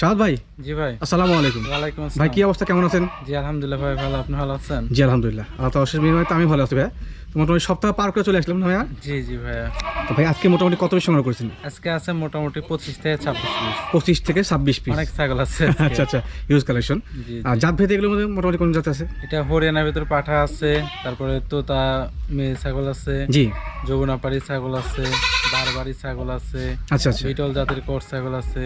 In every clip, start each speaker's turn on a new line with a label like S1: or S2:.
S1: শাহাদ ভাই
S2: জি ভাই।
S1: আসসালামু আলাইকুম।
S2: ওয়ালাইকুম
S1: ভাই কি অবস্থা? কেমন আছেন?
S2: জি আলহামদুলিল্লাহ ভাই ভালো। আপনি ভালো আছেন?
S1: জি আলহামদুলিল্লাহ। আল্লাহ তাআলার অশেষ বিনিময়ে তো আমি ভালো আছি ভাই তো মোটামুটি সপ্তাহ পার করে চলে আসলাম না ভাইয়া?
S2: জি জি ভাইয়া।
S1: তো ভাই আজকে মোটামুটি কত পিস সংগ্রহ করেছেন?
S2: আজকে আছে মোটামুটি পঁচিশ থেকে পিস।
S1: থেকে ছাব্বিশ পিস।
S2: অনেক ছাগল আছে
S1: আচ্ছা আচ্ছা ইউজ কালেকশন আর জাত ভেদে এগুলোর মধ্যে মোটামুটি কোন জাত আছে?
S2: এটা হরিয়ানার ভিতর পাঠা আছে তারপরে তোতা মেয়ে ছাগল আছে
S1: জি।
S2: যমুনাপাড়ি ছাগল আছে বারবাড়ি ছাগল আছে
S1: আচ্ছা আচ্ছা।
S2: বিটল জাতের কোর ছাগল আছে।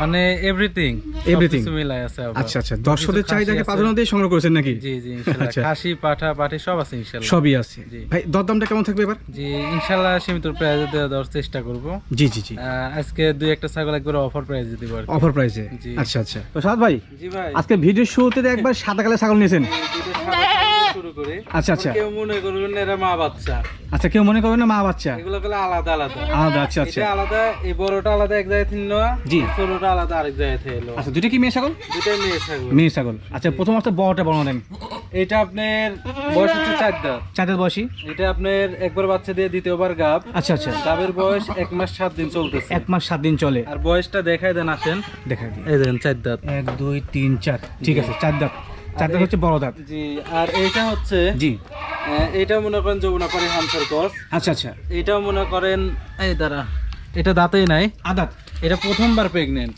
S2: মানে এভরিথিং
S1: Everything?
S2: মিলাই আছে
S1: আচ্ছা আচ্ছা। দর্শকদের চাহিদাকে প্রাধান্য দিয়ে সংগ্রহ করেছেন নাকি?
S2: জি জি ইনশাল্লাহ।
S1: আচ্ছা।
S2: খাসি পাঠা পাঠি সব আছে ইনশাল্লাহ।
S1: সবই আছে।
S2: জি।
S1: ভাই দরদামটা কেমন থাকবে এবার?
S2: জি ইনশাল্লাহ সীমিত প্রাইজে দেওয়ার চেষ্টা করব।
S1: জি জি জি।
S2: আজকে দুই একটা ছাগল একবার অফার প্রাইজে দিব আর
S1: অফার প্রাইসে
S2: জি।
S1: আচ্ছা আচ্ছা। তো সাদ ভাই
S2: জি ভাই।
S1: আজকে ভিডিও শুরুতে একবার সাদা কালো ছাগল নিয়েছেন।
S2: এই দুটো সাদা ছাগল দিয়ে শুরু করি।
S1: আচ্ছা আচ্ছা।
S2: কেউ মনে করবেন এরা মা বাচ্চা।
S1: আচ্ছা কেউ মনে করবেন না মা বাচ্চা?
S2: এগুলো গুলো আলাদা আলাদা।
S1: আলাদা আচ্ছা আচ্ছা।
S2: এটা আলাদা এই বড়টা আলাদা এক জায়গায় থেকে
S1: জি।
S2: ছোটটা আলাদা আরেক জায়গায় থেকে
S1: আচ্ছা দুটো কি মেয়ে ছাগল?
S2: দুটাই মেয়ে ছাগল।
S1: মেয়ে ছাগল। আচ্ছা প্রথম অবস্থা বড়টা বড় দেন।
S2: এটা আপনার বয়স হচ্ছে চার দাঁত।
S1: চাঁদের বয়সী?
S2: এটা আপনার একবার বাচ্চা দিয়ে দ্বিতীয়বার গাব।
S1: আচ্ছা আচ্ছা।
S2: গাবের বয়স এক মাস সাত দিন চলতেছে।
S1: এক মাস সাত দিন চলে।
S2: আর বয়সটা দেখাই দেন আসেন।
S1: দেখা দিই।
S2: এই দেখেন চার দাঁত।
S1: এক দুই তিন চার। ঠিক আছে চার দাঁত। চার দাঁত হচ্ছে বড় দাঁত।
S2: জি আর এইটা হচ্ছে
S1: জি।
S2: এইটা মনে করেন যমুনাপাড়ি হামসার গছ।
S1: আচ্ছা আচ্ছা।
S2: এটাও মনে করেন এই দাঁড়া এটা দাঁতেই নাই।
S1: আদাত।
S2: এটা প্রথমবার প্রেগনেন্ট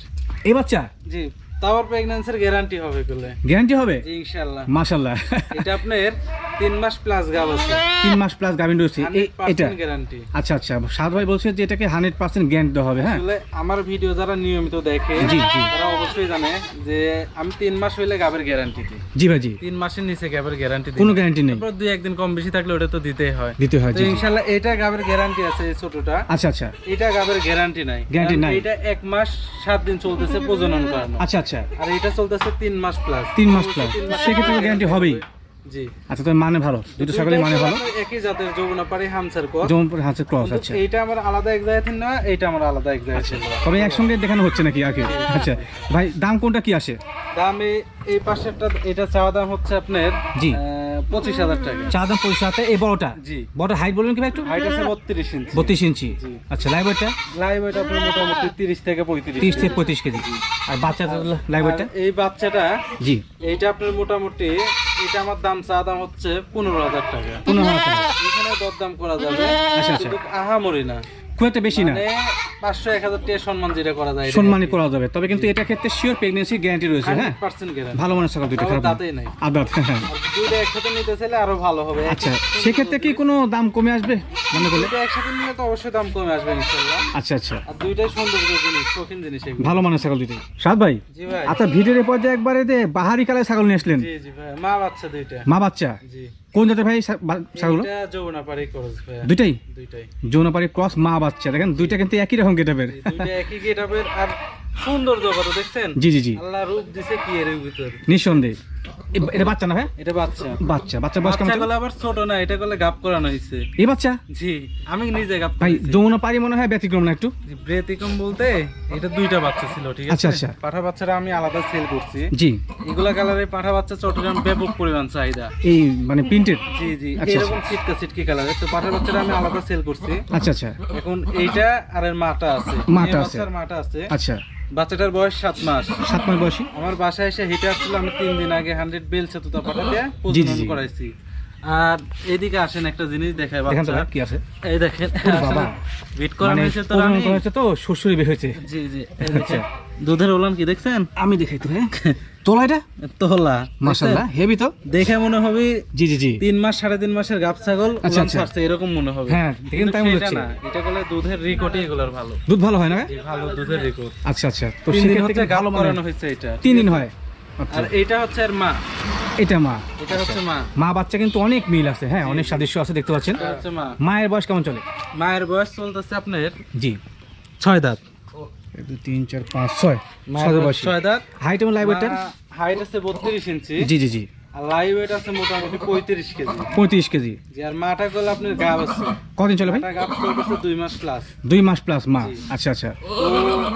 S1: এই বাচ্চা?
S2: জি। তাওয়ার প্রেগন্যান্সির গ্যারান্টি হবে বলে
S1: গ্যারান্টি হবে?
S2: ইনশাআল্লাহ।
S1: মাশাল্লাহ
S2: এটা আপনার তিন মাস প্লাস গাব আছে।
S1: তিন মাস প্লাস গাভিন রয়েছে এটা?
S2: গ্যারান্টি
S1: আচ্ছা আচ্ছা। সাদ ভাই বলছে যে এটাকে হান্ড্রেড পার্সেন্ট গ্যারান্টি দেওয়া হবে হ্যাঁ?
S2: আসলে আমার ভিডিও যারা নিয়মিত দেখে
S1: জি, জি।
S2: তারা অবশ্যই জানে যে আমি তিন মাস হইলে গাবের গ্যারান্টি দিই।
S1: জি ভাই জি।
S2: তিন মাসের নিচে গাবের গ্যারান্টি দিই।
S1: কোনো গ্যারান্টি নেই।
S2: তারপর দুই একদিন কম বেশি থাকলে ওটা তো দিতেই হয়।
S1: দিতে হয় জি।
S2: ইনশাআল্লাহ এটা গাবের গ্যারান্টি আছে এই ছোটটা।
S1: আচ্ছা আচ্ছা।
S2: এটা গাবের গ্যারান্টি নাই। কারণ
S1: নাই।
S2: এটা এক মাস সাত দিন চলতেছে প্রজনন করানো
S1: আচ্ছা। আচ্ছা
S2: আর এটা চলতেছে তিন মাস প্লাস
S1: তিন মাস প্লাস সেক্ষেত্রে গ্যারান্টি হবেই।
S2: জি।
S1: আচ্ছা তো মানে ভালো। দুটো ছাগলই মানে ভালো।
S2: একই জাতের যমুনাপাড়ি হামসার ক্রস
S1: জমপুর হামসার ক্রস আচ্ছা।
S2: এটা আমার আলাদা এক জায়গা থেকে না এটা আমার আলাদা এক জায়গা ছিল।
S1: তবে একসঙ্গে দেখানো হচ্ছে নাকি আগে আচ্ছা। ভাই দাম কোনটা কি আসে?
S2: দাম এই- এই পাশেরটা এটা চাওয়া দাম হচ্ছে আপনার
S1: জি।
S2: পঁচিশ হাজার টাকা।
S1: চা দাম পয়সা আছে এই বড়টা?
S2: জি।
S1: বড়টা হাইট বলবেন কি একটু?
S2: হাইট আছে বত্রিশ ইঞ্চি
S1: বত্রিশ ইঞ্চি আচ্ছা লাইভ ওয়েটটা
S2: আপনার মোটামুটি তিরিশ থেকে পঁয়ত্রিশ
S1: তিরিশ থেকে পঁয়ত্রিশ কেজি। আর বাচ্চাটা লাইভ
S2: এই বাচ্চাটা
S1: জি।
S2: এইটা আপনার মোটামুটি এটা আমার দাম চা দাম হচ্ছে পনেরো হাজার টাকা।
S1: পনেরো হাজার টাকা।
S2: এখানে দরদাম করা যাবে।
S1: আচ্ছা, আচ্ছা।
S2: আহামরি না।
S1: খুব একটা বেশি না।
S2: মানে পাঁচশো এক হাজার সম্মান যেটা করা যায়
S1: সম্মানই করা যাবে। তবে কিন্তু এটা ক্ষেত্রে শিওর প্রেগনেন্সি গ্যারান্টি রয়েছে হ্যাঁ? ভালো মানের ছাগল দুটো খারাপ
S2: নাই।
S1: আদাত হ্যাঁ
S2: একসাথে নিতে চাইলে আরও ভালো হবে।
S1: আচ্ছা সেক্ষেত্রে কি কোনো দাম কমে আসবে? মনে করলে?
S2: একসাথে নিলে তো অবশ্যই দাম কমে আসবে
S1: আচ্ছা আচ্ছা।
S2: আর দুইটাই জিনিস শৌখিন জিনিস
S1: ভালো মানের ছাগল সাদ ভাই
S2: জি ভাই।
S1: আচ্ছা ভিডিওর পর্যায়ে একবারে যে বাহারি কালার ছাগল নিয়ে আসলেন।
S2: জি জি ভাই। মা বাচ্চা দুইটা।
S1: মা বাচ্চা।
S2: জি।
S1: কোন জাতের ভাই ছাগল
S2: ভাই।
S1: দুইটাই?
S2: দুইটাই।
S1: যৌনপাড়ি ক্রস মা বাচ্চা। দেখেন দুইটা কিন্তু একই রকম গেটাবের
S2: দুইটা একই গেটাবের আর সৌন্দর্য কত দেখছেন?
S1: জি জি জি।
S2: আল্লাহ রূপ দিছে কি এর ভিতর?
S1: নিঃসন্দেহে। এটা বাচ্চা না ভাই?
S2: এটা বাচ্চা।
S1: বাচ্চা বাচ্চা বয়স কেমন
S2: বাচ্চা? আবার ছোট না এটা গুলো গাপ করানো হয়েছে।
S1: এই বাচ্চা?
S2: জি আমি নিজে গাপ
S1: ভাই। যমুনা পাড়ি মনে হয় ব্যতিক্রম না একটু?
S2: ব্যতিক্রম বলতে এটা দুইটা বাচ্চা ছিল ঠিক আছে?
S1: আচ্ছা, আচ্ছা।
S2: পাঠা বাচ্চারা আমি আলাদা সেল করছি।
S1: জি।
S2: এগুলা কালারে পাঠা বাচ্চা চট্টগ্রাম ব্যাপক পরিমাণ চাহিদা।
S1: এই মানে প্রিন্টেড
S2: জি জি
S1: আচ্ছা,
S2: এরকম ছিটকা ছিটকি কালারের তো পাঠা বাচ্চাটা আমি আলাদা সেল করছি।
S1: আচ্ছা আচ্ছা।
S2: এখন এইটা আর এর মাটা আছে।
S1: মাটা আছে।
S2: বাচ্চার মাটা আছে।
S1: আচ্ছা।
S2: বাচ্চাটার বয়স সাত মাস।
S1: সাত মাস বয়সী?
S2: আমার বাসায় এসে হিটে আসছিল আমি তিন দিন আগে হান্ড্রেড বেল সেতুতা পাঠা দিয়ে প্রজনন করাইছি। আর এদিকে আসেন একটা জিনিস
S1: দেখেন তো কি আছে
S2: এই দেখেন
S1: বাবা।
S2: বিট করা
S1: মানে
S2: হয়েছে তো রানী।
S1: হয়েছে তো শ্বশুরই বের হয়েছে।
S2: জি জি এই দুধের ওলান কি দেখছেন?
S1: আমি দেখাই তো হ্যাঁ। তোলা এটা?
S2: তোলা।
S1: হেভি তো।
S2: দেখে মনে হবে
S1: জি জি জি।
S2: তিন মাস সাড়ে তিন মাসের গাব ছাগল
S1: আচ্ছা, আচ্ছা।
S2: ছাড়ছে এরকম মনে হবে।
S1: হ্যাঁ, দেখেন তাই মনে হচ্ছে।
S2: এটা বলে দুধের রিকোটই এগুলোর ভালো।
S1: দুধ ভালো হয় না?
S2: ভালো দুধের
S1: আচ্ছা আচ্ছা। তো সেক্ষেত্রে
S2: গাব করানো হয়েছে এটা।
S1: তিন দিন হয়? আচ্ছা
S2: আর এটা হচ্ছে আর মা।
S1: এটা মা।
S2: এটা হচ্ছে মা।
S1: মা বাচ্চা কিন্তু অনেক মিল আছে হ্যাঁ অনেক সাদৃশ্য আছে দেখতে পাচ্ছেন।
S2: এটা হচ্ছে মা।
S1: মায়ের বয়স কেমন চলে?
S2: মায়ের বয়স চলতেছে আপনার
S1: জি।
S2: ছয় দাঁত।
S1: তিন চার পাঁচ ছয়।
S2: মায়ের
S1: সাদা
S2: বয়স
S1: বয়সী।
S2: ছয় দাঁত।
S1: হাইট এবং লাইভ
S2: হাইট আছে বত্রিশ ইঞ্চি।
S1: জি জি জি।
S2: লাইভ ওয়েট আছে মোটামুটি পঁয়ত্রিশ কেজি।
S1: পঁয়ত্রিশ কেজি।
S2: আর মাটা করলে আপনার গাব আছে।
S1: কদিন চলে ভাই?
S2: গাব চলতেছে দুই মাস প্লাস
S1: দুই মাস প্লাস মা। আচ্ছা আচ্ছা।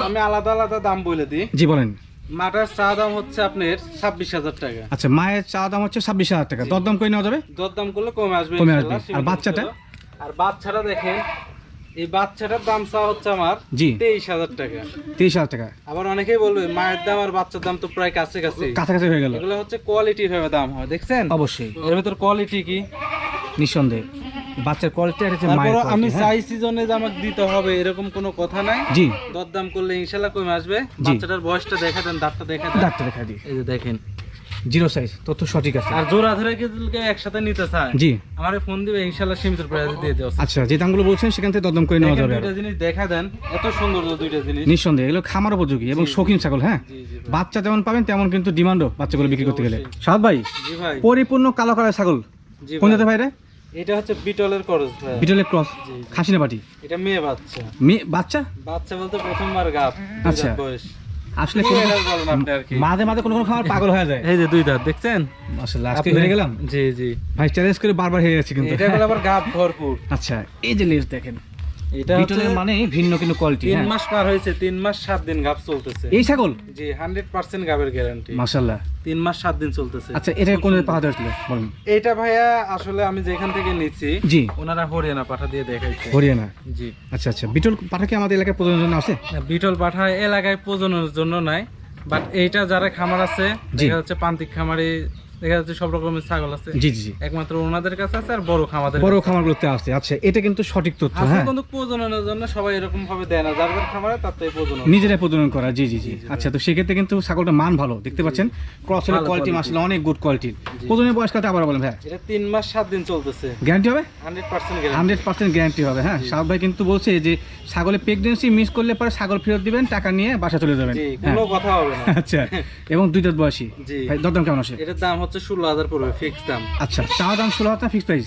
S2: আমি আলাদা আলাদা দাম বলে দিই।
S1: জি বলেন।
S2: মাটার চা দাম হচ্ছে আপনার ছাব্বিশ হাজার টাকা
S1: আচ্ছা মায়ের চা দাম হচ্ছে ছাব্বিশ হাজার টাকা দরদাম করে নেওয়া যাবে
S2: দরদাম করলে কমে আসবে
S1: কমে আসবে। আর বাচ্চাটা?
S2: আর বাচ্চাটা দেখেন এই বাচ্চাটার দাম চা হচ্ছে আমার
S1: জি।
S2: তেইশ হাজার টাকা।
S1: তিরিশ হাজার টাকা।
S2: আবার অনেকেই বলবে মায়ের দাম আর বাচ্চার দাম তো প্রায় কাছে কাছে
S1: কাছাকাছি হয়ে গেল।
S2: এগুলো হচ্ছে কোয়ালিটির ভাবে দাম হয় দেখছেন?
S1: অবশ্যই।
S2: এর ভিতর কোয়ালিটি কি?
S1: নিঃসন্দেহে। বাচ্চার কোয়ালিটি আর হচ্ছে মায়ের
S2: আমি
S1: হ্যাঁ?
S2: চাই সিজনে আমাকে দিতে হবে এরকম কোনো কথা নাই।
S1: জি।
S2: দরদাম করলে কমে আসবে। বাচ্চাটার বয়সটা দেখা দেন দাঁতটা দেখা দেন।
S1: ডাক্তার দেখা দিই।
S2: এই যে দেখেন।
S1: জিরো সাইজ তথ্য সঠিক আছে।
S2: আর জোড়া ধরে কিছু একসাথে নিতে চায়।
S1: জি।
S2: আমারে ফোন দিবে ইনশাল্লাহ সীমিত প্রাইসে দিয়ে দেওয়া
S1: আচ্ছা যে দামগুলো বলছেন সেখান থেকে দরদম করে নেওয়া যাবে
S2: দুইটা জিনিস দেখা দেন এত সুন্দর দুইটা জিনিস।
S1: নিঃসন্দেহে এগুলো খামার উপযোগী এবং শৌখিন ছাগল হ্যাঁ। বাচ্চা যেমন পাবেন তেমন কিন্তু ডিমান্ডও বাচ্চাগুলো বিক্রি করতে গেলে। সাদ ভাই পরিপূর্ণ কালো কালার ছাগল।
S2: জি
S1: কোন
S2: ভাই।
S1: জাতের ভাই রে?
S2: এটা হচ্ছে বিটলের ভাই।
S1: বিটলের ক্রস। খাসিনা পাটি
S2: এটা মেয়ে বাচ্চা।
S1: মেয়ে বাচ্চা?
S2: বাচ্চা বলতে প্রথমবার দুই
S1: আচ্ছা।
S2: বয়স।
S1: আসলে
S2: কি বলেন আপনি
S1: মাঝে মাঝে কোনো কোনো খাবার পাগল হয়ে যায়।
S2: এই যে দুই দাঁত দেখছেন?
S1: আসলে আজকে হেরে গেলাম?
S2: জি জি।
S1: ভাই চ্যালেঞ্জ করে বারবার হেরে যাচ্ছে কিন্তু।
S2: এটা হলো আবার গাব ভরপুর।
S1: আচ্ছা এই যে লেজ দেখেন।
S2: এটা
S1: বিটলের মানে ভিন্ন কিন্তু কোয়ালিটি
S2: তিন
S1: হ্যাঁ।
S2: মাস পার হয়েছে তিন মাস সাত দিন গাপ চলতেছে।
S1: এই ছাগল?
S2: জি হান্ড্রেড পার্সেন্ট গাবের গ্যারান্টি
S1: মাশাল্লাহ
S2: তিন মাস সাত দিন চলতেছে।
S1: আচ্ছা এটা কোন পাওয়া যাচ্ছিল বলুন।
S2: এইটা ভাইয়া আসলে আমি যেখান থেকে নিচ্ছি
S1: জি।
S2: ওনারা হরিয়ানা পাঠা দিয়ে দেখাইছে।
S1: হরিয়ানা?
S2: জি।
S1: আচ্ছা আচ্ছা বিটল পাঠা কি আমাদের এলাকায় প্রযোজনের জন্য আছে?
S2: বিটল পাঠা এলাকায় প্রজননের জন্য নাই বাট এইটা যারা খামার আছে। দেখা যাচ্ছে প্রান্তিক খামারে দেখা যাচ্ছে সব রকমের ছাগল আছে।
S1: জি জি
S2: একমাত্র ওনাদের কাছে আছে আর বড় খামাদের
S1: বড় খামারগুলোতে আছে। আচ্ছা এটা কিন্তু সঠিক তথ্য হ্যাঁ?
S2: কিন্তু প্রজননের জন্য সবাই এরকম ভাবে দেয় না। যার যার খামারে তার তাই প্রজনন
S1: নিজেরাই প্রজনন করা জি জি জি। আচ্ছা তো সেক্ষেত্রে কিন্তু ছাগলটা মান ভালো দেখতে পাচ্ছেন? ক্রসের কোয়ালিটি অনেক গুড কোয়ালিটির প্রজনের বয়সকালটা আবার বলেন ভাই?
S2: এটা তিন মাস দিন চলতেছে।
S1: গ্যারান্টি হবে?
S2: গ্যারান্টি
S1: গ্যারান্টি হ্যাঁ? সাহেব ভাই কিন্তু বলছে যে ছাগলের প্রেগনেন্সি মিস করলে পরে ছাগল ফেরত দিবেন টাকা নিয়ে বাসা চলে যাবেন।
S2: জি
S1: হ্যাঁ।
S2: কোনো কথা হবে না।
S1: আচ্ছা এবং দুই দাঁত বয়সী। ভাই দরদাম কেমন আছে
S2: এটার দাম হচ্ছে ষোলো হাজার পড়বে ফিক্স দাম।
S1: আচ্ছা চা দাম ষোলো হাজার ফিক্স প্রাইস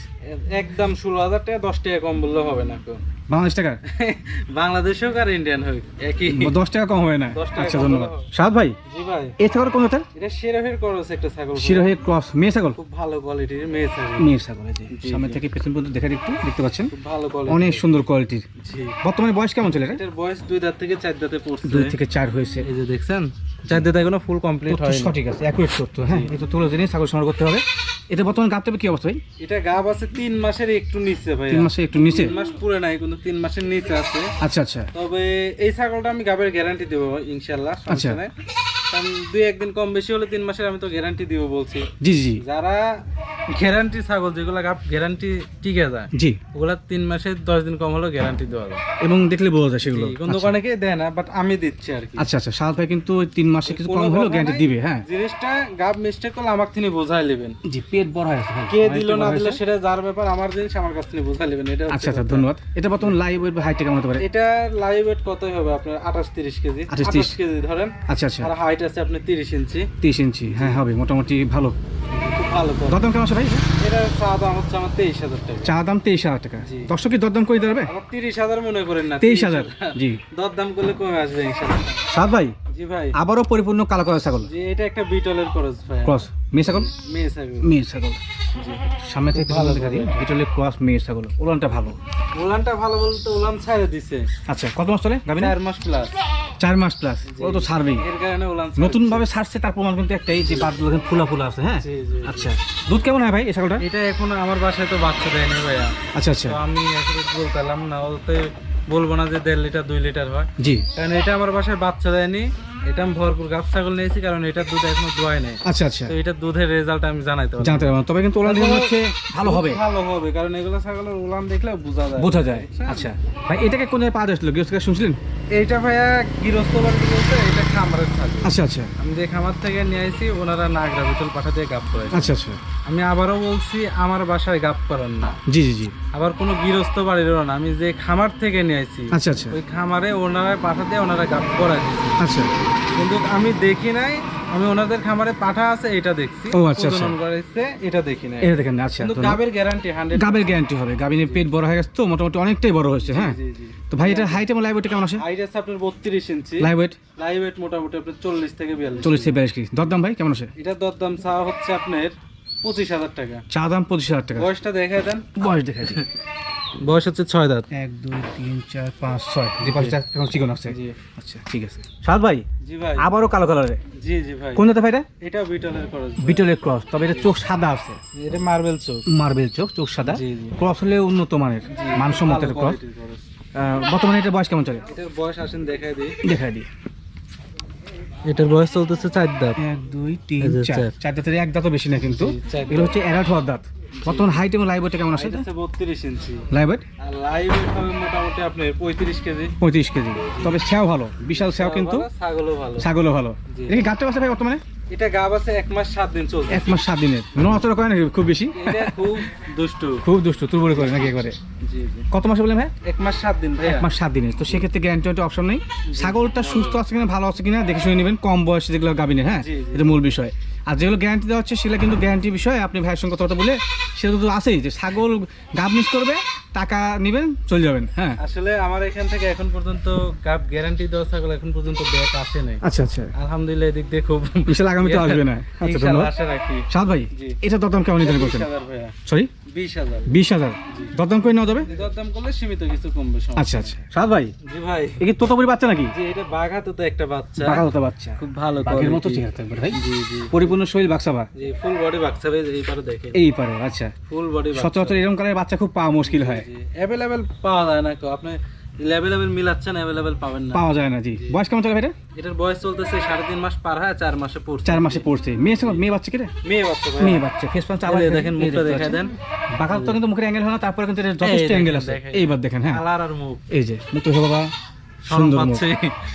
S2: একদম ষোলো হাজার টাকা দশ টাকা কম বললে হবে না কেউ।
S1: বাংলাদেশ টাকা?
S2: বাংলাদেশ হোক আর ইন্ডিয়ান হোক একই।
S1: দশ টাকা কম হবে না।
S2: 10
S1: আচ্ছা ধন্যবাদ। সাদ ভাই
S2: জি ভাই।
S1: এই ছাগল কোন জাতের
S2: এটা সেরফের করছে একটা ছাগল।
S1: ক্রস মেয়ে ছাগল?
S2: খুব ভালো কোয়ালিটির মেয়ে ছাগল।
S1: মেয়ে ছাগল
S2: জি,
S1: সামনে থেকে পেছন পর্যন্ত দেখা একটু দেখতে পাচ্ছেন?
S2: খুব ভালো কোয়ালিটি
S1: অনেক সুন্দর কোয়ালিটির
S2: জি।
S1: বর্তমানে বয়স কেমন চলে
S2: এটার বয়স দুই দাঁত থেকে চার দাঁতে পড়ছে।
S1: দুই থেকে চার হয়েছে।
S2: এই যে দেখছেন? চার দাঁত এখনও ফুল কমপ্লিট হয়নি।
S1: সঠিক আছে অ্যাকুরেট তথ্য হ্যাঁ? এই তথ্যগুলো জেনে ছাগল সংগ্রহ করতে হবে। এটা বর্তমানে গাবতে কি অবস্থা ভাই?
S2: এটা গাব আছে তিন মাসের একটু নিচে ভাই
S1: তিন মাসে একটু নিচে?
S2: মাস পুরে নাই কিন্তু তিন মাসের নিচে আছে।
S1: আচ্ছা আচ্ছা।
S2: তবে এই ছাগলটা আমি গাবের গ্যারান্টি দেবো ইনশাল্লাহ
S1: আচ্ছা।
S2: কারণ দুই একদিন কম বেশি হলে তিন মাসের আমি তো গ্যারান্টি দিব বলছি।
S1: জি জি
S2: যারা গ্যারান্টি ছাগল যেগুলো গ্যারান্টি টিকে যায়
S1: জি।
S2: ওগুলা তিন মাসে দশ দিন কম হলেও গ্যারান্টি দেওয়া যায়।
S1: এবং দেখলে বোঝা যায় সেগুলো।
S2: জি, কিন্তু অনেকে দেয় না বাট আমি দিচ্ছি আর কি।
S1: আচ্ছা আচ্ছা ভাই কিন্তু তিন মাসে কিছু কম হলেও গ্যারান্টি দিবে হ্যাঁ।
S2: জিনিসটা গাব মিস্টেক করলে আমার থেকে বোঝাই নেবেন।
S1: জি পেট বড় হয়েছে
S2: কে দিল না দিল সেটা যার ব্যাপার আমার জিনিস আমার কাছ থেকে বোঝাই নেবেন এটা
S1: আচ্ছা আচ্ছা ধন্যবাদ। এটা বর্তমান লাইভ ওয়েট বা হাইটে কেমন হতে পারে?
S2: এটা লাইভ ওয়েট কতই হবে আপনার? আঠাশ তিরিশ কেজি।
S1: 28, 30
S2: আঠাশ কেজি ধরেন।
S1: আচ্ছা আচ্ছা।
S2: আর হাইট আছে আপনার তিরিশ ইঞ্চি।
S1: তিরিশ ইঞ্চি হ্যাঁ হবে মোটামুটি ভালো।
S2: ভালো
S1: দরদাম কেমন আছে ভাই?
S2: এটার চা দাম হচ্ছে আমার তেইশ হাজার টাকা।
S1: চা দাম তেইশ হাজার টাকা। দর্শক কি দরদাম করে দিতে পারবে
S2: তিরিশ হাজার মনে করেন না
S1: তেইশ হাজার জি।
S2: করলে কমে আসবে
S1: সাদ ভাই
S2: জি ভাই।
S1: আবারও পরিপূর্ণ কালো করা ছাগল।
S2: জি এটা একটা বিটলের ভাই।
S1: ক্রস মেয়ে ছাগল?
S2: মেয়ে ছাগল।
S1: মেয়ে ছাগল। সামনে থেকে
S2: ভালো
S1: ভালো দেখা দিই ভিতরে ক্রস মেয়ে ছাগল। ওলানটা ভালো।
S2: ভালো বলতে উলান ছাড়ে দিছে।
S1: আচ্ছা কত মাস চলে গাবিনা
S2: চার মাস প্লাস
S1: চার মাস প্লাস ও তো ছাড়বেই। নতুন ভাবে ছাড়ছে। তার প্রমাণ কিন্তু একটাই যে বাদগুলো ফুলা ফুলা আছে হ্যাঁ। আচ্ছা। দুধ কেমন হয় ভাই এই ছাগলটা
S2: এটা এখন আমার বাসায় তো বাচ্চা দেয়নি ভাইয়া।
S1: আচ্ছা আচ্ছা।
S2: আমি আসলে বলতে না ওতে বলব না যে দেড় লিটার দুই লিটার হয়।
S1: জি।
S2: কারণ এটা আমার বাসায় বাচ্চা দেয়নি। এটা আমি ভরপুর ছাগল নিয়েছি কারণ এটার দুধ এখনও দোয়াই নেই।
S1: আচ্ছা আচ্ছা।
S2: তো এটার দুধের রেজাল্ট আমি জানাইতে পারব।
S1: জানতে পারব তবে কিন্তু ওলান হচ্ছে ভালো হবে।
S2: ভালো হবে কারণ এগুলো ছাগলের উলান দেখলে বোঝা যায়।
S1: বোঝা যায়। আচ্ছা। ভাই এটাকে কোন জায়গায় পাওয়া যাচ্ছিল? গৃহস্থ শুনছিলেন?
S2: এইটা ভাইয়া গৃহস্থ বলতে এটা খামারের ছাগল।
S1: আচ্ছা আচ্ছা।
S2: আমি যে খামার থেকে নিয়ে ওনারা নাগরা করে
S1: আচ্ছা আচ্ছা।
S2: আমি আবারও বলছি আমার বাসায় গাপ করেন না।
S1: জি জি জি।
S2: আবার কোনো গৃহস্থ বাড়িরও না। আমি যে খামার থেকে নিয়ে আসি
S1: আচ্ছা আচ্ছা।
S2: ওই খামারে ওনারা পাঠা দিয়ে ওনারা গাপ দিচ্ছে
S1: আচ্ছা।
S2: কিন্তু আমি দেখি নাই আমি ওনাদের খামারে পাঠা আছে এটা দেখছি।
S1: ও, আচ্ছা, আচ্ছা।
S2: করাইছে এটা দেখি নাই।
S1: এটা দেখেন আচ্ছা
S2: কিন্তু গাবের গ্যারান্টি হান্ড্রেড
S1: গাবের গ্যারান্টি হবে। গাবিনের পেট বড় হয়ে গেছে তো মোটামুটি অনেকটাই বড় হয়েছে হ্যাঁ?
S2: জি জি
S1: তো ভাই এটা হাইট এবং লাইভ ওয়েট কেমন আসে?
S2: হাইট আছে আপনার বত্রিশ inch.
S1: Live weight
S2: live weight মোটামুটি আপনার চল্লিশ থেকে বিয়াল্লিশ
S1: চল্লিশ থেকে বিয়াল্লিশ কেজি। দরদাম ভাই কেমন আছে
S2: এটা দরদাম চা হচ্ছে আপনার পঁচিশ হাজার টাকা।
S1: চা দাম পঁচিশ হাজার টাকা।
S2: বয়সটা দেখে দেন।
S1: বয়স দেখা যায়
S2: বয়স হচ্ছে ছয় দাঁত।
S1: এক দুই তিন চার পাঁচ ছয়। যে পাঁচটা এখন চিকন আছে।
S2: জি।
S1: আচ্ছা ঠিক আছে। সাদ ভাই
S2: জি ভাই।
S1: আবারও কালো কালারে।
S2: জি জি ভাই।
S1: কোন জাতের ভাই এটা?
S2: বিটলের
S1: ক্রস তবে এটা চোখ সাদা আছে।
S2: এটা মার্বেল চোখ।
S1: মার্বেল চোখ চোখ সাদা।
S2: জি জি।
S1: ক্রস হলে উন্নত মানের
S2: জি,
S1: মানসম্মত
S2: ভালো
S1: ক্রস। বর্তমানে এটা বয়স কেমন চলে?
S2: বয়স আসেন দেখাই দিই।
S1: দেখাই দিই।
S2: এটার বয়স চলতেছে চার দাঁত।
S1: এক দুই তিন চার।
S2: চার।
S1: দাঁতের এক দাঁতও বেশি না কিন্তু।
S2: এটা
S1: এগুলো হচ্ছে অ্যাডাল্ট হওয়ার দাঁত। বর্তমান হাইট এবং লাইভ কেমন আছে
S2: বত্রিশ ইঞ্চি।
S1: লাইভ
S2: আর লাইভ হবে মোটামুটি আপনার পঁয়ত্রিশ কেজি।
S1: পঁয়ত্রিশ কেজি। তবে স্যাও ভালো। বিশাল স্যাও কিন্তু
S2: ছাগলও ভালো।
S1: ছাগলও ভালো। এটা কি গাছটা আছে ভাই বর্তমানে?
S2: এটা গাব আছে এক মাস সাত দিন চলছে।
S1: এক মাস সাত দিনের। নড়াচড়া করে নাকি? খুব বেশি?
S2: এটা খুব দুষ্টু।
S1: খুব দুষ্ট তুরবড়ি করে নাকি একবারে?
S2: জি জি।
S1: কত মাসে বললেন ভাই?
S2: এক মাস সাত দিন
S1: এক মাস সাত দিনের। তো সেক্ষেত্রে গ্যারান্টি অপশন নেই। ছাগলটা সুস্থ আছে কিনা ভালো আছে কিনা দেখে শুনে নেবেন। কম বয়সে যেগুলো গাবিনে হ্যাঁ। এটা মূল বিষয়। আর যেগুলো গ্যারান্টি দেওয়া হচ্ছে সেগুলো কিন্তু গ্যারান্টি বিষয়। আপনি ভাইয়ের সঙ্গে কথা বলে সেটা তো আছেই যে ছাগল গাব মিস করবে টাকা নেবেন চলে যাবেন হ্যাঁ?
S2: আসলে আমার এখান থেকে এখন পর্যন্ত গাব গ্যারান্টি দেওয়া ছাগল এখন পর্যন্ত ব্যাক আসে নাই।
S1: আচ্ছা আচ্ছা।
S2: আলহামদুলিল্লাহ এদিক দিয়ে খুব
S1: আগামীতে আসবে না। আচ্ছা ধন্যবাদ।
S2: রাখি।
S1: ভাই এটা দরদাম কেমন নির্ধারণ করছেন? সরি
S2: বিশ হাজার।
S1: বিশ হাজার। দরদাম করে নেওয়া যাবে?
S2: দরদাম করলে সীমিত কিছু কমবে
S1: আচ্ছা আচ্ছা। সাদ ভাই
S2: জি ভাই।
S1: এ তোতাপুরি বাচ্চা নাকি?
S2: জি এটা বাঘাতে তো একটা বাচ্চা।
S1: বাঘা বাচ্চা।
S2: খুব ভালো
S1: বাঘের মতো চেহারা থাকবে ভাই।
S2: জি জি।
S1: পরিপূর্ণ শরীর বাক্সাবা
S2: জি ফুল বডি বাচ্চা ভাই এইবারে দেখে
S1: এই পারে আচ্ছা।
S2: ফুল বডি
S1: সচরাচর এরকম কালারের বাচ্চা খুব পাওয়া মুশকিল হয়।
S2: অ্যাভেলেবেল পাওয়া যায় না আপনি অ্যাভেলেবেল মিলাচ্ছেন অ্যাভেলেবেল পাবেন না।
S1: পাওয়া যায় না জি। বয়স কেমন চলে
S2: এটার বয়স চলতেছে সাড়ে তিন মাস পার হয় চার মাসে পড়ছে।
S1: চার মাসে পড়ছে। মেয়ে সঙ্গে মেয়ে বাচ্চা কেটে
S2: মেয়ে বাচ্চা
S1: মেয়ে বাচ্চা। ফেস
S2: এই যে দেখেন মুখটা দেখা দেন।
S1: তো কিন্তু মুখের অ্যাঙ্গেল হয় না তারপরে কিন্তু এটা যথেষ্ট অ্যাঙ্গেল আছে। এইবার দেখেন হ্যাঁ।
S2: কালার আর মুখ।
S1: এই যে মুখ তো বাবা সুন্দর
S2: পাচ্ছে।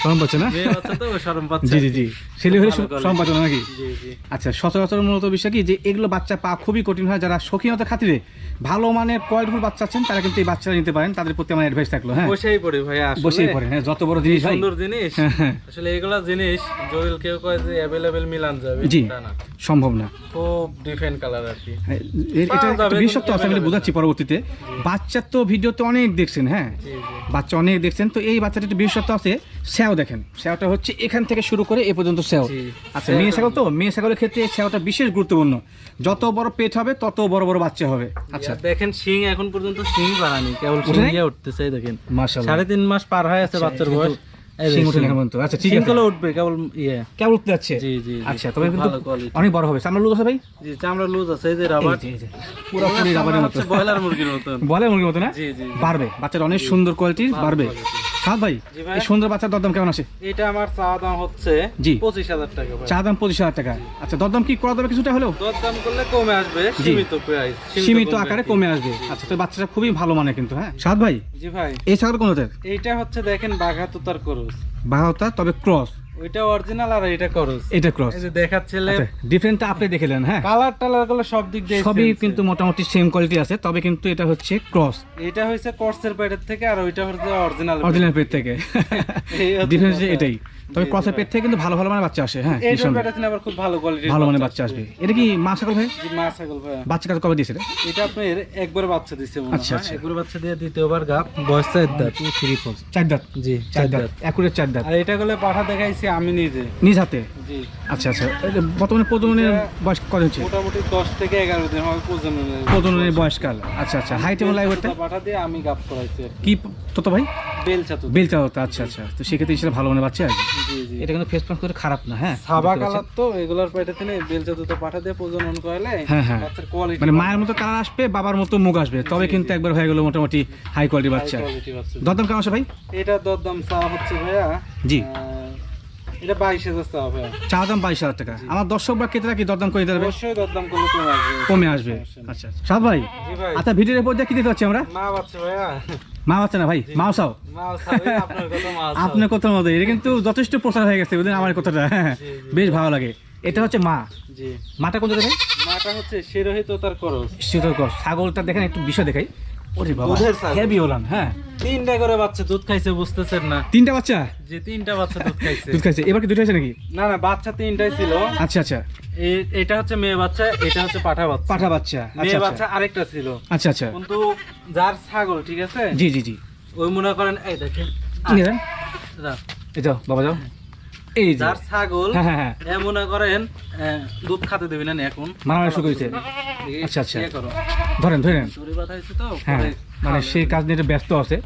S1: শরম পাচ্ছে না?
S2: মেয়ে বাচ্চা তো শরম পাচ্ছে।
S1: জি জি জি। ছেলে হলে শরম পাচ্ছে না নাকি?
S2: জি জি।
S1: আচ্ছা সচরাচর মূলত বিষয় কি যে এগুলো বাচ্চা পা খুবই কঠিন হয় যারা শৌখিনতার খাতিরে ভালো মানের কোয়ালিটিফুল বাচ্চা আছেন তারা কিন্তু এই বাচ্চারা নিতে পারেন তাদের প্রতি আমার অ্যাডভাইস থাকল হ্যাঁ।
S2: বসেই পড়ে ভাই আসলে।
S1: বসেই পড়েন হ্যাঁ যত বড় জিনিস ভাই
S2: সুন্দর জিনিস।
S1: হ্যাঁ, হ্যাঁ।
S2: আসলে এগুলা জিনিস জরিল কেউ কয় যে অ্যাভেলেবেল মিলান যাবে
S1: জি।
S2: না।
S1: সম্ভব না।
S2: খুব ডিফারেন্ট কালার আর কি।
S1: হ্যাঁ, এটা একটা বিশেষত্ব আছে আমি বোঝাচ্ছি পরবর্তীতে। বাচ্চার তো ভিডিওতে অনেক দেখছেন হ্যাঁ। বাচ্চা অনেক দেখছেন তো এই বাচ্চাটা একটা বিশেষত্ব আছে স্যাও দেখেন। স্যাওটা হচ্ছে এখান থেকে শুরু করে এ পর্যন্ত স্যাও। আচ্ছা মেয়ে ছাগল তো? মেয়ে ছাগলের ক্ষেত্রে এই স্যাওটা বিশেষ গুরুত্বপূর্ণ। যত বড় পেট হবে তত বড় বড় বাচ্চা হবে। আচ্ছা
S2: আর দেখেন শিং এখন পর্যন্ত শিং পারানি কেবল
S1: সিং
S2: শিং উঠতেছে দেখেন। সাড়ে তিন মাস পার হয়ে আছে
S1: আচ্ছা,
S2: বাচ্চার বয়স।
S1: তো উঠে এখন পর্যন্ত। আচ্ছা, ঠিক আছে।
S2: শিংগুলো উঠবে কেবল ইয়ে।
S1: কেমন উঠতে যাচ্ছে?
S2: জি, জি, জি।
S1: আচ্ছা তবে কিন্তু অনেক বড় হবে। সামনে লুজ আছে ভাই?
S2: জি চামড়া লুজ আছে এই যে রাবার
S1: এই যে, এই যে। পুরোপুরি রাবারের মতো।
S2: হচ্ছে মুরগির মতন।
S1: বলে মুরগির মতো না?
S2: জি জি জি।
S1: বাড়বে। বাচ্চাটা অনেক সুন্দর কোয়ালিটির বাড়বে। সাদ ভাই এই সুন্দর বাচ্চার দরদাম কেমন আছে?
S2: এটা আমার চা দাম হচ্ছে
S1: জি।
S2: পঁচিশ হাজার টাকা
S1: চা দাম পঁচিশ হাজার টাকা। আচ্ছা দরদাম কি করা যাবে কিছুটা হলেও?
S2: দর দাম করলে কমে আসবে সীমিত প্রাইস
S1: সীমিত আকারে কমে আসবে। আচ্ছা তো বাচ্চাটা খুবই ভালো মানে কিন্তু হ্যাঁ? সাদ ভাই
S2: জি ভাই।
S1: এই ছাগল কোন জাতের?
S2: এইটা হচ্ছে দেখেন বাঘা তোতার করস
S1: বাহাওতা তবে ক্রস।
S2: ওইটা অরিজিনাল আর এটা করস
S1: এটা ক্রস
S2: এই যে দেখাচ্ছিলে
S1: আচ্ছা ডিফারেন্টটা আপনি দেখে নেন হ্যাঁ?
S2: কালার টালারগুলো সব দিক দিয়ে
S1: সবই। কিন্তু মোটামুটি সেম কোয়ালিটি আছে তবে কিন্তু এটা হচ্ছে ক্রস
S2: এটা হচ্ছে কর্সের পেটের থেকে আর ওইটা হচ্ছে অরিজিনাল
S1: অরিজিনাল পেট থেকে। ডিফারেন্স এটাই। তবে ক্রসের পেট থেকে কিন্তু ভালো ভালো মানে বাচ্চা আসে হ্যাঁ নিঃসন্দেহে।
S2: পেটের থেকে আবার খুব ভালো কোয়ালিটির
S1: ভালো মানে বাচ্চা আসবে। এটা কি মা ছাগল ভাই?
S2: জি মা ছাগল ভাইয়া
S1: বাচ্চা কাজ কবে দিয়েছে
S2: এটা আপনার একবার বাচ্চা দিচ্ছে মনে
S1: আচ্ছা,
S2: হয়।
S1: আচ্ছা।
S2: একবার বাচ্চা দিয়ে দ্বিতীয়বার গাপ বয়স চার দাঁত।
S1: চার দাঁত?
S2: জি
S1: চার দাঁত। একুরের চার দাঁত।
S2: আর এটা গুলো পাঠা দেখাইছি আমি নিজে।
S1: নিজ হাতে?
S2: জি।
S1: আচ্ছা আচ্ছা। বর্তমানে প্রজননের বয়স কত হচ্ছে?
S2: মোটামুটি দশ থেকে এগারো দিন হবে প্রজননের
S1: প্রজননের বয়সকাল। আচ্ছা আচ্ছা। হাইট এবং লাইভ ওয়েটটা
S2: পাঠা দিয়ে আমি গাপ করাইছি কি।
S1: তত ভাই?
S2: বেলচা তো
S1: বেলচা হতো আচ্ছা আচ্ছা। তো সেক্ষেত্রে সেটা ভালো মানে বাচ্চা এটা কিন্তু ফেস করে খারাপ না হ্যাঁ?
S2: সাবা
S1: বুঝতে
S2: কালার তো এগুলোর পেটে থেকে বেলচা দুটো পাঠা দিয়ে প্রজনন করালে
S1: হ্যাঁ, হ্যাঁ।
S2: কোয়ালিটি
S1: মানে মায়ের মতো কালার আসবে বাবার মতো মুখ আসবে। তবে কিন্তু একবার হয়ে গেল মোটামুটি হাই কোয়ালিটি বাচ্চা।
S2: কোয়ালিটি বাচ্চা।
S1: দরদাম কেমন আছে ভাই?
S2: এটা দরদাম চা হচ্ছে ভাইয়া
S1: জি।
S2: আহ, এটা বাইশ হাজার চা ভাইয়া
S1: চা দাম বাইশ হাজার টাকা। আমার দর্শক বা ক্রেতারা কি দরদাম করে দিতে
S2: অবশ্যই দরদাম করলে কমে আসবে।
S1: কমে আসবে। আচ্ছা সাদ ভাই আচ্ছা ভিডিওর উপর দিয়ে দিতে হচ্ছে আমরা?
S2: মা বাচ্চা ভাইয়া।
S1: মা বাচ্চা না ভাই মাও চাও
S2: আপনার কথা চাও।
S1: আপনার কথার মতো। এটা কিন্তু যথেষ্ট প্রচার হয়ে গেছে বুঝলেন আমার কথাটা। হ্যাঁ। বেশ ভালো লাগে। এটা হচ্ছে মা। মাটা জায়গায়
S2: মাটা হচ্ছে তার করস
S1: ছাগলটা দেখেন একটু বিষয় দেখাই। ওরে বাবা
S2: দুধের ছাগল।
S1: হেভি ওলান হ্যাঁ।
S2: তিনটা করে বাচ্চা দুধ খাইছে বুঝতেছেন না।
S1: তিনটা বাচ্চা?
S2: যে তিনটা বাচ্চা দুধ খাইছে।
S1: দুধ খাইছে। এবার কি দুটো হয়েছে নাকি?
S2: না না বাচ্চা তিনটাই ছিল।
S1: আচ্ছা আচ্ছা।
S2: এটা হচ্ছে মেয়ে বাচ্চা এটা হচ্ছে পাঠা বাচ্চা।
S1: পাঠা বাচ্চা
S2: মেয়ে
S1: আচ্ছা।
S2: বাচ্চা
S1: আচ্ছা
S2: আরেকটা ছিল।
S1: আচ্ছা আচ্ছা।
S2: কিন্তু যার ছাগল ঠিক আছে?
S1: জি জি জি।
S2: ওই মনে করেন এই দেখেন।
S1: এই যাও বাবা যাও। এই যে।
S2: যার ছাগল
S1: হ্যাঁ হ্যাঁ হ্যাঁ।
S2: এ মনে করেন দুধ খাতে না এখন।
S1: মারামারি শুরু করেছে। আচ্ছা, আচ্ছা।
S2: ইয়ে
S1: ধরেন
S2: তো
S1: মানে সেই কাজ নিয়ে ব্যস্ত আছে।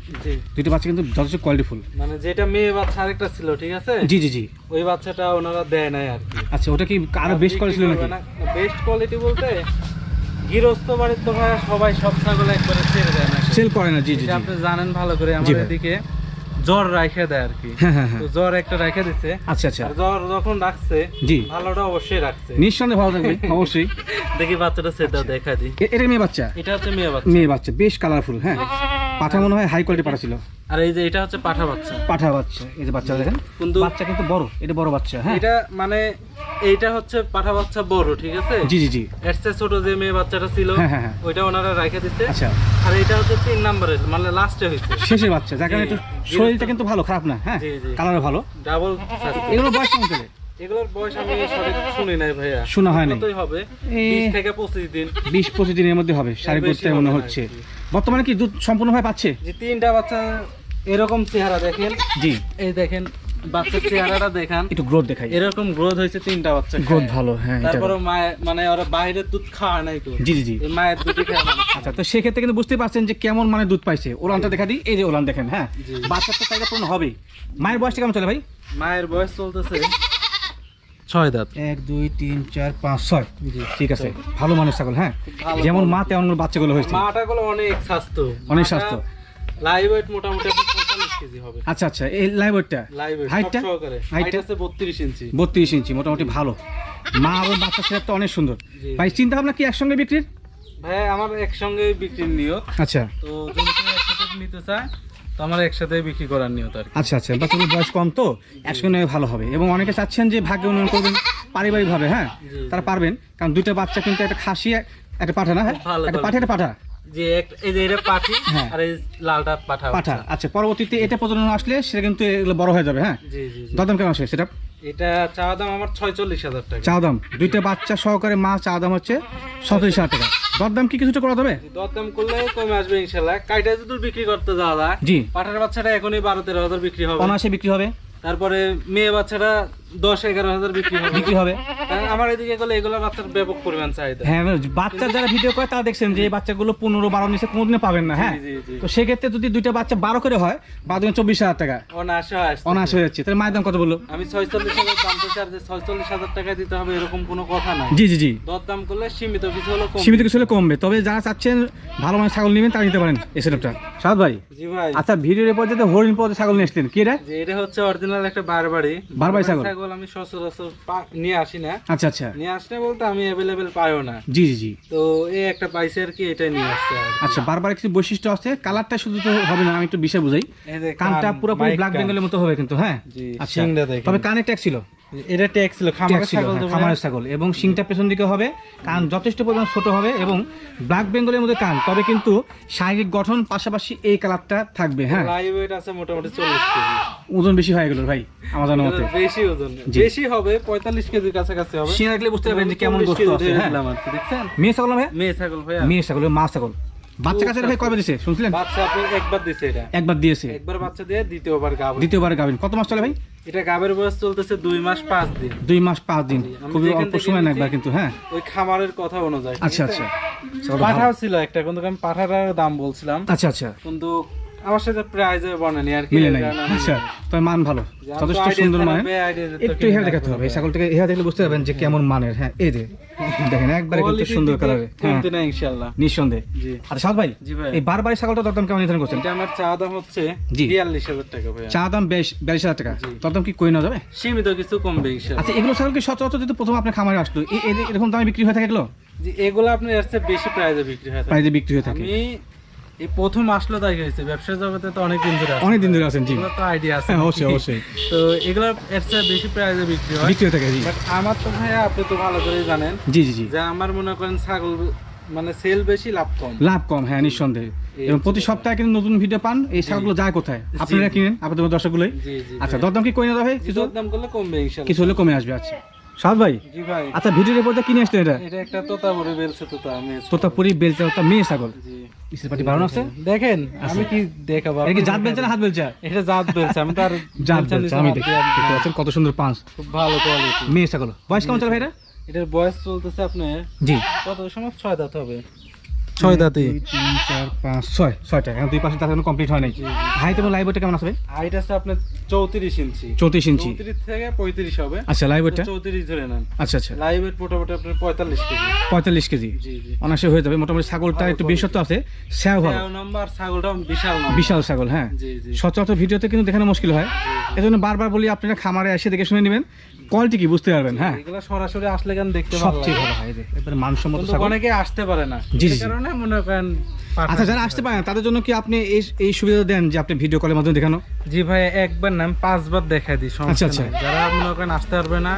S1: বাচ্চা কিন্তু যথেষ্ট কোয়ালিটিফুল
S2: মানে যেটা মেয়ে বাচ্চা আরেকটা ছিল ঠিক আছে?
S1: জি জি জি।
S2: ওই বাচ্চাটা ওনারা দেয় নাই আর কি।
S1: আচ্ছা ওটা কি আরও বেস্ট কোয়ালিটি ছিল নাকি?
S2: বেস্ট কোয়ালিটি বলতে গৃহস্থ বাড়ির তো সবাই সব ছাগল একবারে ছেড়ে দেয় না।
S1: সেল করে না জি জি
S2: আপনি জানেন ভালো করে আমাদের
S1: ভাই।
S2: জ্বর রাখে দেয় আর কি।
S1: হ্যাঁ হ্যাঁ হ্যাঁ।
S2: তো জ্বর একটা রেখে দিচ্ছে
S1: আচ্ছা আচ্ছা।
S2: জ্বর যখন রাখছে
S1: জি।
S2: ভালোটা অবশ্যই রাখছে।
S1: নিঃসন্দেহে ভালো থাকবে অবশ্যই।
S2: দেখি বাচ্চাটা সেটা দেখা দিই।
S1: এটা মেয়ে বাচ্চা?
S2: এটা হচ্ছে মেয়ে বাচ্চা।
S1: মেয়ে বাচ্চা বেশ কালারফুল হ্যাঁ। পাঠা মনে হয় হাই কোয়ালিটি পাঠা ছিল।
S2: আর এই যে এটা হচ্ছে পাঠা বাচ্চা।
S1: পাঠা বাচ্চা এই যে বাচ্চা দেখেন।
S2: কিন্তু
S1: বাচ্চা কিন্তু বড় এটা বড় বাচ্চা হ্যাঁ।
S2: এটা মানে এইটা হচ্ছে পাঠা বাচ্চা বড় ঠিক আছে?
S1: জি জি জি।
S2: এর চেয়ে ছোট যে মেয়ে বাচ্চাটা ছিল
S1: হ্যাঁ, হ্যাঁ, হ্যাঁ।
S2: ওইটা ওনারা রেখে দিচ্ছে
S1: আচ্ছা।
S2: আর এটা হচ্ছে তিন নাম্বারের মানে লাস্টে হয়েছে।
S1: শেষের বাচ্চা যার কারণে একটু শরীরটা কিন্তু ভালো খারাপ না হ্যাঁ? ভালো।
S2: ডাবল
S1: এগুলো বয়স কেমন চলে
S2: এগুলোর বয়স আমি সঠিক শুনি নাই ভাইয়া।
S1: শোনা হয়।
S2: কতই হবে।
S1: এই-
S2: বিশ থেকে পঁচিশ দিন।
S1: বিশ পঁচিশ দিনের মধ্যে হবে করতে
S2: হবে
S1: মনে হচ্ছে। বর্তমানে কি দুধ সম্পূর্ণভাবে পাচ্ছে?
S2: যে তিনটা বাচ্চা এরকম চেহারা দেখেন।
S1: জি।
S2: এই দেখেন বাচ্চার চেহারাটা দেখান।
S1: একটু গ্রোথ দেখাই।
S2: এরকম গ্রোথ হয়েছে তিনটা বাচ্চা।
S1: গ্রোথ ভালো হ্যাঁ
S2: তারপরে মায়ের মানে ওরা বাইরের দুধ খাওয়া নাই তো।
S1: জি জি জি।
S2: মায়ের দুধই খায়।
S1: আচ্ছা তো সেক্ষেত্রে কিন্তু বুঝতে পারছেন যে কেমন মানে দুধ পাইছে। ওলানটা দেখা দিই এই যে ওলান দেখেন হ্যাঁ। বাচ্চার তো চাহিদা পূর্ণ হবেই মায়ের বয়সটা কেমন চলে ভাই?
S2: মায়ের বয়স চলতেছে। ছয় দাঁত।
S1: এক দুই তিন চার পাঁচ ছয়। ঠিক আছে। ভালো মানুষ ছাগল হ্যাঁ? যেমন মা তেমন বাচ্চাগুলো হয়েছে।
S2: মাটা গুলো অনেক স্বাস্থ্য।
S1: অনেক স্বাস্থ্য।
S2: লাইভ ওয়েট মোটামুটি
S1: আচ্ছা আচ্ছা এই
S2: লাইভ ওয়েট
S1: হাইটটা? হাইটটা?
S2: আছে বত্রিশ ইঞ্চি।
S1: বত্রিশ ইঞ্চি মোটামুটি ভালো। মা আর ওর বাচ্চা ছেলে তো অনেক সুন্দর। ভাই চিন্তা ভাবনা কি একসঙ্গে বিক্রির?
S2: ভাই আমার একসঙ্গে বিক্রির নিয়ত।
S1: আচ্ছা।
S2: তো নিতে চায় তো আমার একসাথে বিক্রি করার নিয়ত আর কি।
S1: আচ্ছা আচ্ছা বাচ্চাগুলোর বয়স কম তো একসঙ্গে নেওয়া ভালো হবে। এবং অনেকে চাচ্ছেন যে ভাগ্য উন্নয়ন করবেন পারিবারিকভাবে হ্যাঁ? তারা পারবেন কারণ দুইটা বাচ্চা কিন্তু একটা খাসি একটা পাঠা না হ্যাঁ?
S2: ভালো,
S1: একটা পাঠা একটা পাঠা।
S2: যে এক- এই যে এটা
S1: হ্যাঁ।
S2: আর এই লালটা পাঠা
S1: পাঠা আচ্ছা পরবর্তীতে এটা প্রজনন আসলে সেটা কিন্তু এগুলো বড় হয়ে যাবে হ্যাঁ?
S2: জি জি জি।
S1: দরদাম কেমন আছে সেটা?
S2: এটা চাওয়া দাম আমার ছয়চল্লিশ হাজার টাকা।
S1: চা দাম। দুইটা বাচ্চা সহকারে মা চা দাম হচ্ছে সতেরোশ হাজার টাকা। দরদাম কি কিছুটা করা যাবে
S2: দরদাম করলে কমে আসবে ইনশাল্লাহ। কাইটা যদি বিক্রি করতে যাওয়া যায়
S1: জি।
S2: পাঠার বাচ্চাটা এখনই বারো তেরো হাজার বিক্রি হবে।
S1: অনায়াসে বিক্রি হবে।
S2: তারপরে মেয়ে বাচ্চাটা দশ এগারো হাজার বিক্রি হবে।
S1: বিক্রি হবে।
S2: আমার এদিকে গেলে এগুলো বাচ্চার ব্যাপক পরিমাণ চাহিদা।
S1: হ্যাঁ বাচ্চা যারা ভিডিও করে তারা দেখছেন যে এই বাচ্চাগুলো পনেরো বারো নিচে পাবেন না হ্যাঁ?
S2: জি, জি, জি।
S1: তো সেক্ষেত্রে যদি দুইটা বাচ্চা বারো করে হয় চব্বিশ হাজার টাকা।
S2: অনায়াসে হয়
S1: হয়ে যাচ্ছে। তাহলে মায়ের দাম কত বলল?
S2: আমি ছয়চল্লিশ হাজার দাম তো চার ছয়চল্লিশ হাজার টাকা দিতে হবে এরকম কোনো কথা নাই।
S1: জি জি জি।
S2: দর দাম করলে সীমিত কিছু হলো
S1: সীমিত কিছু হলে কমবে। তবে যারা চাচ্ছেন ভালো মানের ছাগল নেবেন তারা নিতে পারেন এই সেটআপটা সাদ ভাই?
S2: জি ভাই।
S1: আচ্ছা ভিডিওর পর যাতে হরিণ পদে ছাগল নিয়ে আসলেন কি রে?
S2: এটা হচ্ছে অরিজিনাল একটা বারবাড়ি
S1: ছাগল?
S2: ছাগল আমি সচরাচর নিয়ে আসি না।
S1: আচ্ছা আচ্ছা।
S2: নিয়ে আসলে বলতে আমি অ্যাভেলেবেল পাইও না।
S1: জি জি জি।
S2: তো এই একটা পাইছে আর কি এটা নিয়ে আসছে
S1: আচ্ছা বারবার কিছু বৈশিষ্ট্য আছে কালারটা শুধু তো হবে না আমি একটু বিষয় বুঝাই। কানটা
S2: কান,
S1: পুরোপুরি ব্ল্যাক বেঙ্গলের মতো হবে কিন্তু হ্যাঁ?
S2: জি,
S1: আচ্ছা। তবে কানে ট্যাগ ছিল।
S2: এটা ট্যাক্স ছিল খামারের
S1: ছিল,
S2: ছাগল
S1: হ্যাঁ, খামারের ছাগল। এবং শিংটা পেছন দিকে হবে কান যথেষ্ট পরিমাণ ছোট হবে এবং ব্ল্যাক বেঙ্গলের মধ্যে কান। তবে কিন্তু শারীরিক গঠন পাশাপাশি এই কালারটা থাকবে হ্যাঁ?
S2: লাইভ ওয়েট আছে মোটামুটি চল্লিশ কেজি।
S1: ওজন বেশি হয়ে গেল ভাই আমার জানার মতে।
S2: বেশি ওজন।
S1: জি।
S2: বেশি হবে পঁয়তাল্লিশ কেজির কাছাকাছি হবে।
S1: শিং রাখলে বুঝতে পারবেন যে কেমন গোস্ত আছে হ্যাঁ।
S2: দিলাম আর কি, দেখছেন?
S1: মেয়ে ছাগল ভাই
S2: মেয়ে ছাগল ভাইয়া।
S1: মেয়ে ছাগল মা ছাগল। বাচ্চা কাছে ভাই কবে দিছে শুনছিলেন?
S2: বাচ্চা আপনি একবার দিছে এটা।
S1: একবার দিয়েছে।
S2: একবার বাচ্চা দিয়ে দ্বিতীয়বার গাব।
S1: দ্বিতীয়বার গাবেন। কত মাস চলে ভাই?
S2: এটা গাবের বয়স চলতেছে দুই মাস পাঁচ দিন।
S1: দুই মাস পাঁচ দিন। খুবই অল্প সময় না একবার কিন্তু হ্যাঁ।
S2: ওই খামারের কথা অনুযায়ী।
S1: আচ্ছা আচ্ছা।
S2: পাঠাও ছিল একটা কিন্তু আমি পাঠাটার দাম বলছিলাম।
S1: আচ্ছা আচ্ছা।
S2: কিন্তু আমার সাথে বনেনি আর কি
S1: মিলে নাই। আচ্ছা তবে মান ভালো। যথেষ্ট সুন্দর মানে একটু দেখাতে হবে। এই ছাগলটাকে দেখলে বুঝতে পারবেন যে কেমন মানের। হ্যাঁ এই যে দেখেন একবারে
S2: Quality
S1: সুন্দর কালারে হ্যাঁ
S2: না ইনশাআল্লাহ।
S1: নিঃসন্দেহে।
S2: জি।
S1: আচ্ছা সাদ ভাই এই বারবার ছাগলটা দরদাম কেমন নির্ধারণ করছেন?
S2: এটা আমার চা দাম হচ্ছে
S1: জি।
S2: বিয়াল্লিশ হাজার টাকা ভাইয়া।
S1: চা দাম বেশ বিয়াল্লিশ হাজার টাকা।
S2: জি।
S1: দরদাম কি কই না যাবে?
S2: সীমিত কিছু কমবে ইনশাআল্লাহ।
S1: আচ্ছা এগুলো ছাগল কি সচরাচর যদি প্রথম আপনার খামারে আসলো এরকম দামে বিক্রি হয়ে থাকে এগুলো?
S2: যে এগুলো এর বেশি প্রাইজে বিক্রি হয়
S1: প্রাইজে বিক্রি হয়ে থাকে।
S2: আমি এই প্রথম আসলো তাই হয়েছে। ব্যবসা জগতে তো অনেক দিন ধরে
S1: অনেক দিন ধরে আছেন জি।
S2: তো আইডিয়া আছে
S1: হ্যাঁ অবশ্যই অবশ্যই।
S2: তো এগুলো এর চেয়ে বেশি প্রাইজে বিক্রি হয়।
S1: বিক্রি থাকে জি।
S2: বাট আমার তো ভাইয়া আপনি তো ভালো করেই জানেন
S1: জি জি জি।
S2: যে আমার মনে করেন ছাগল মানে সেল বেশি লাভ কম।
S1: লাভ কম হ্যাঁ নিঃসন্দেহে। এবং প্রতি সপ্তাহে কিন্তু নতুন ভিডিও পান এই ছাগলগুলো যায় কোথায়? আপনারা। কিনেন আপনাদের দর্শকগুলোই। আচ্ছা দরদাম কি না যাবে কিছু
S2: কিছু দাম করলে কমবে
S1: কিছু হলে কমে আসবে আচ্ছা। সাদ ভাই?
S2: জি ভাই।
S1: আচ্ছা ভিডিওর পর্দা কিনে আসলেন এটা?
S2: এটা একটা তোতাপুরি বেলছে তোতা মেয়ে
S1: তোতাপুরি বেলছে ওটা মেয়ে ছাগল।
S2: জি।
S1: ইসের পাটি বাড়ানো আছে?
S2: দেখেন আমি কি দেখাবো?
S1: এটা কি জাত বেলচা না হাত বেলচা
S2: এটা জাত বেলছে আমি
S1: জাত আমি দেখি।
S2: দিয়ে আর-
S1: কত সুন্দর পাঁচ।
S2: খুব ভালো কোয়ালিটি
S1: মেয়ে ছাগল। বয়স কেমন চলে ভাইরা
S2: এটার বয়স চলতেছে আপনার
S1: জি।
S2: কত? সময় ছয় দাঁত হবে। ছয় দাঁতে।
S1: তিন চার পাঁচ ছয় ছয়টা। এখন দুই পাশে দাঁত কমপ্লিট হয় নাই। হাইট এবং লাইভ ওয়েটটা কেমন আসবে
S2: হাইট আছে আপনার চৌত্রিশ ইঞ্চি।
S1: চৌত্রিশ ইঞ্চি।
S2: চৌত্রিশ থেকে পঁয়ত্রিশ হবে।
S1: আচ্ছা লাইভ ওয়েটটা
S2: চৌত্রিশ ধরে নেন।
S1: আচ্ছা আচ্ছা।
S2: লাইভ ওয়েট মোটামুটি আপনার পঁয়তাল্লিশ কেজি।
S1: পঁয়তাল্লিশ কেজি।
S2: জি
S1: হয়ে যাবে। মোটামুটি ছাগলটা একটু বিশেষত্ব আছে। স্যাও ভালো
S2: তেরো নম্বর ছাগলটা বিশাল
S1: বিশাল ছাগল হ্যাঁ। সচরাচর ভিডিওতে কিন্তু দেখানো মুশকিল হয়। এজন্য বারবার বলি আপনারা খামারে এসে দেখে শুনে নেবেন। কোয়ালিটি কি বুঝতে পারবেন হ্যাঁ।
S2: এগুলো সরাসরি আসলে কেন দেখতে
S1: সবচেয়ে ভালো হয় এবারে মানসম্মত ছাগল।
S2: অনেকে আসতে পারে না।
S1: জি।
S2: কারণে মনে করেন
S1: আচ্ছা যারা আসতে পারেন তাদের জন্য কি আপনি এই এই সুবিধা দেন যে আপনি ভিডিও কলের মাধ্যমে দেখানো?
S2: জি ভাই একবার না আমি পাঁচবার দেখাই দিই
S1: আচ্ছা
S2: আচ্ছা, যারা মনে করেন আসতে পারবে না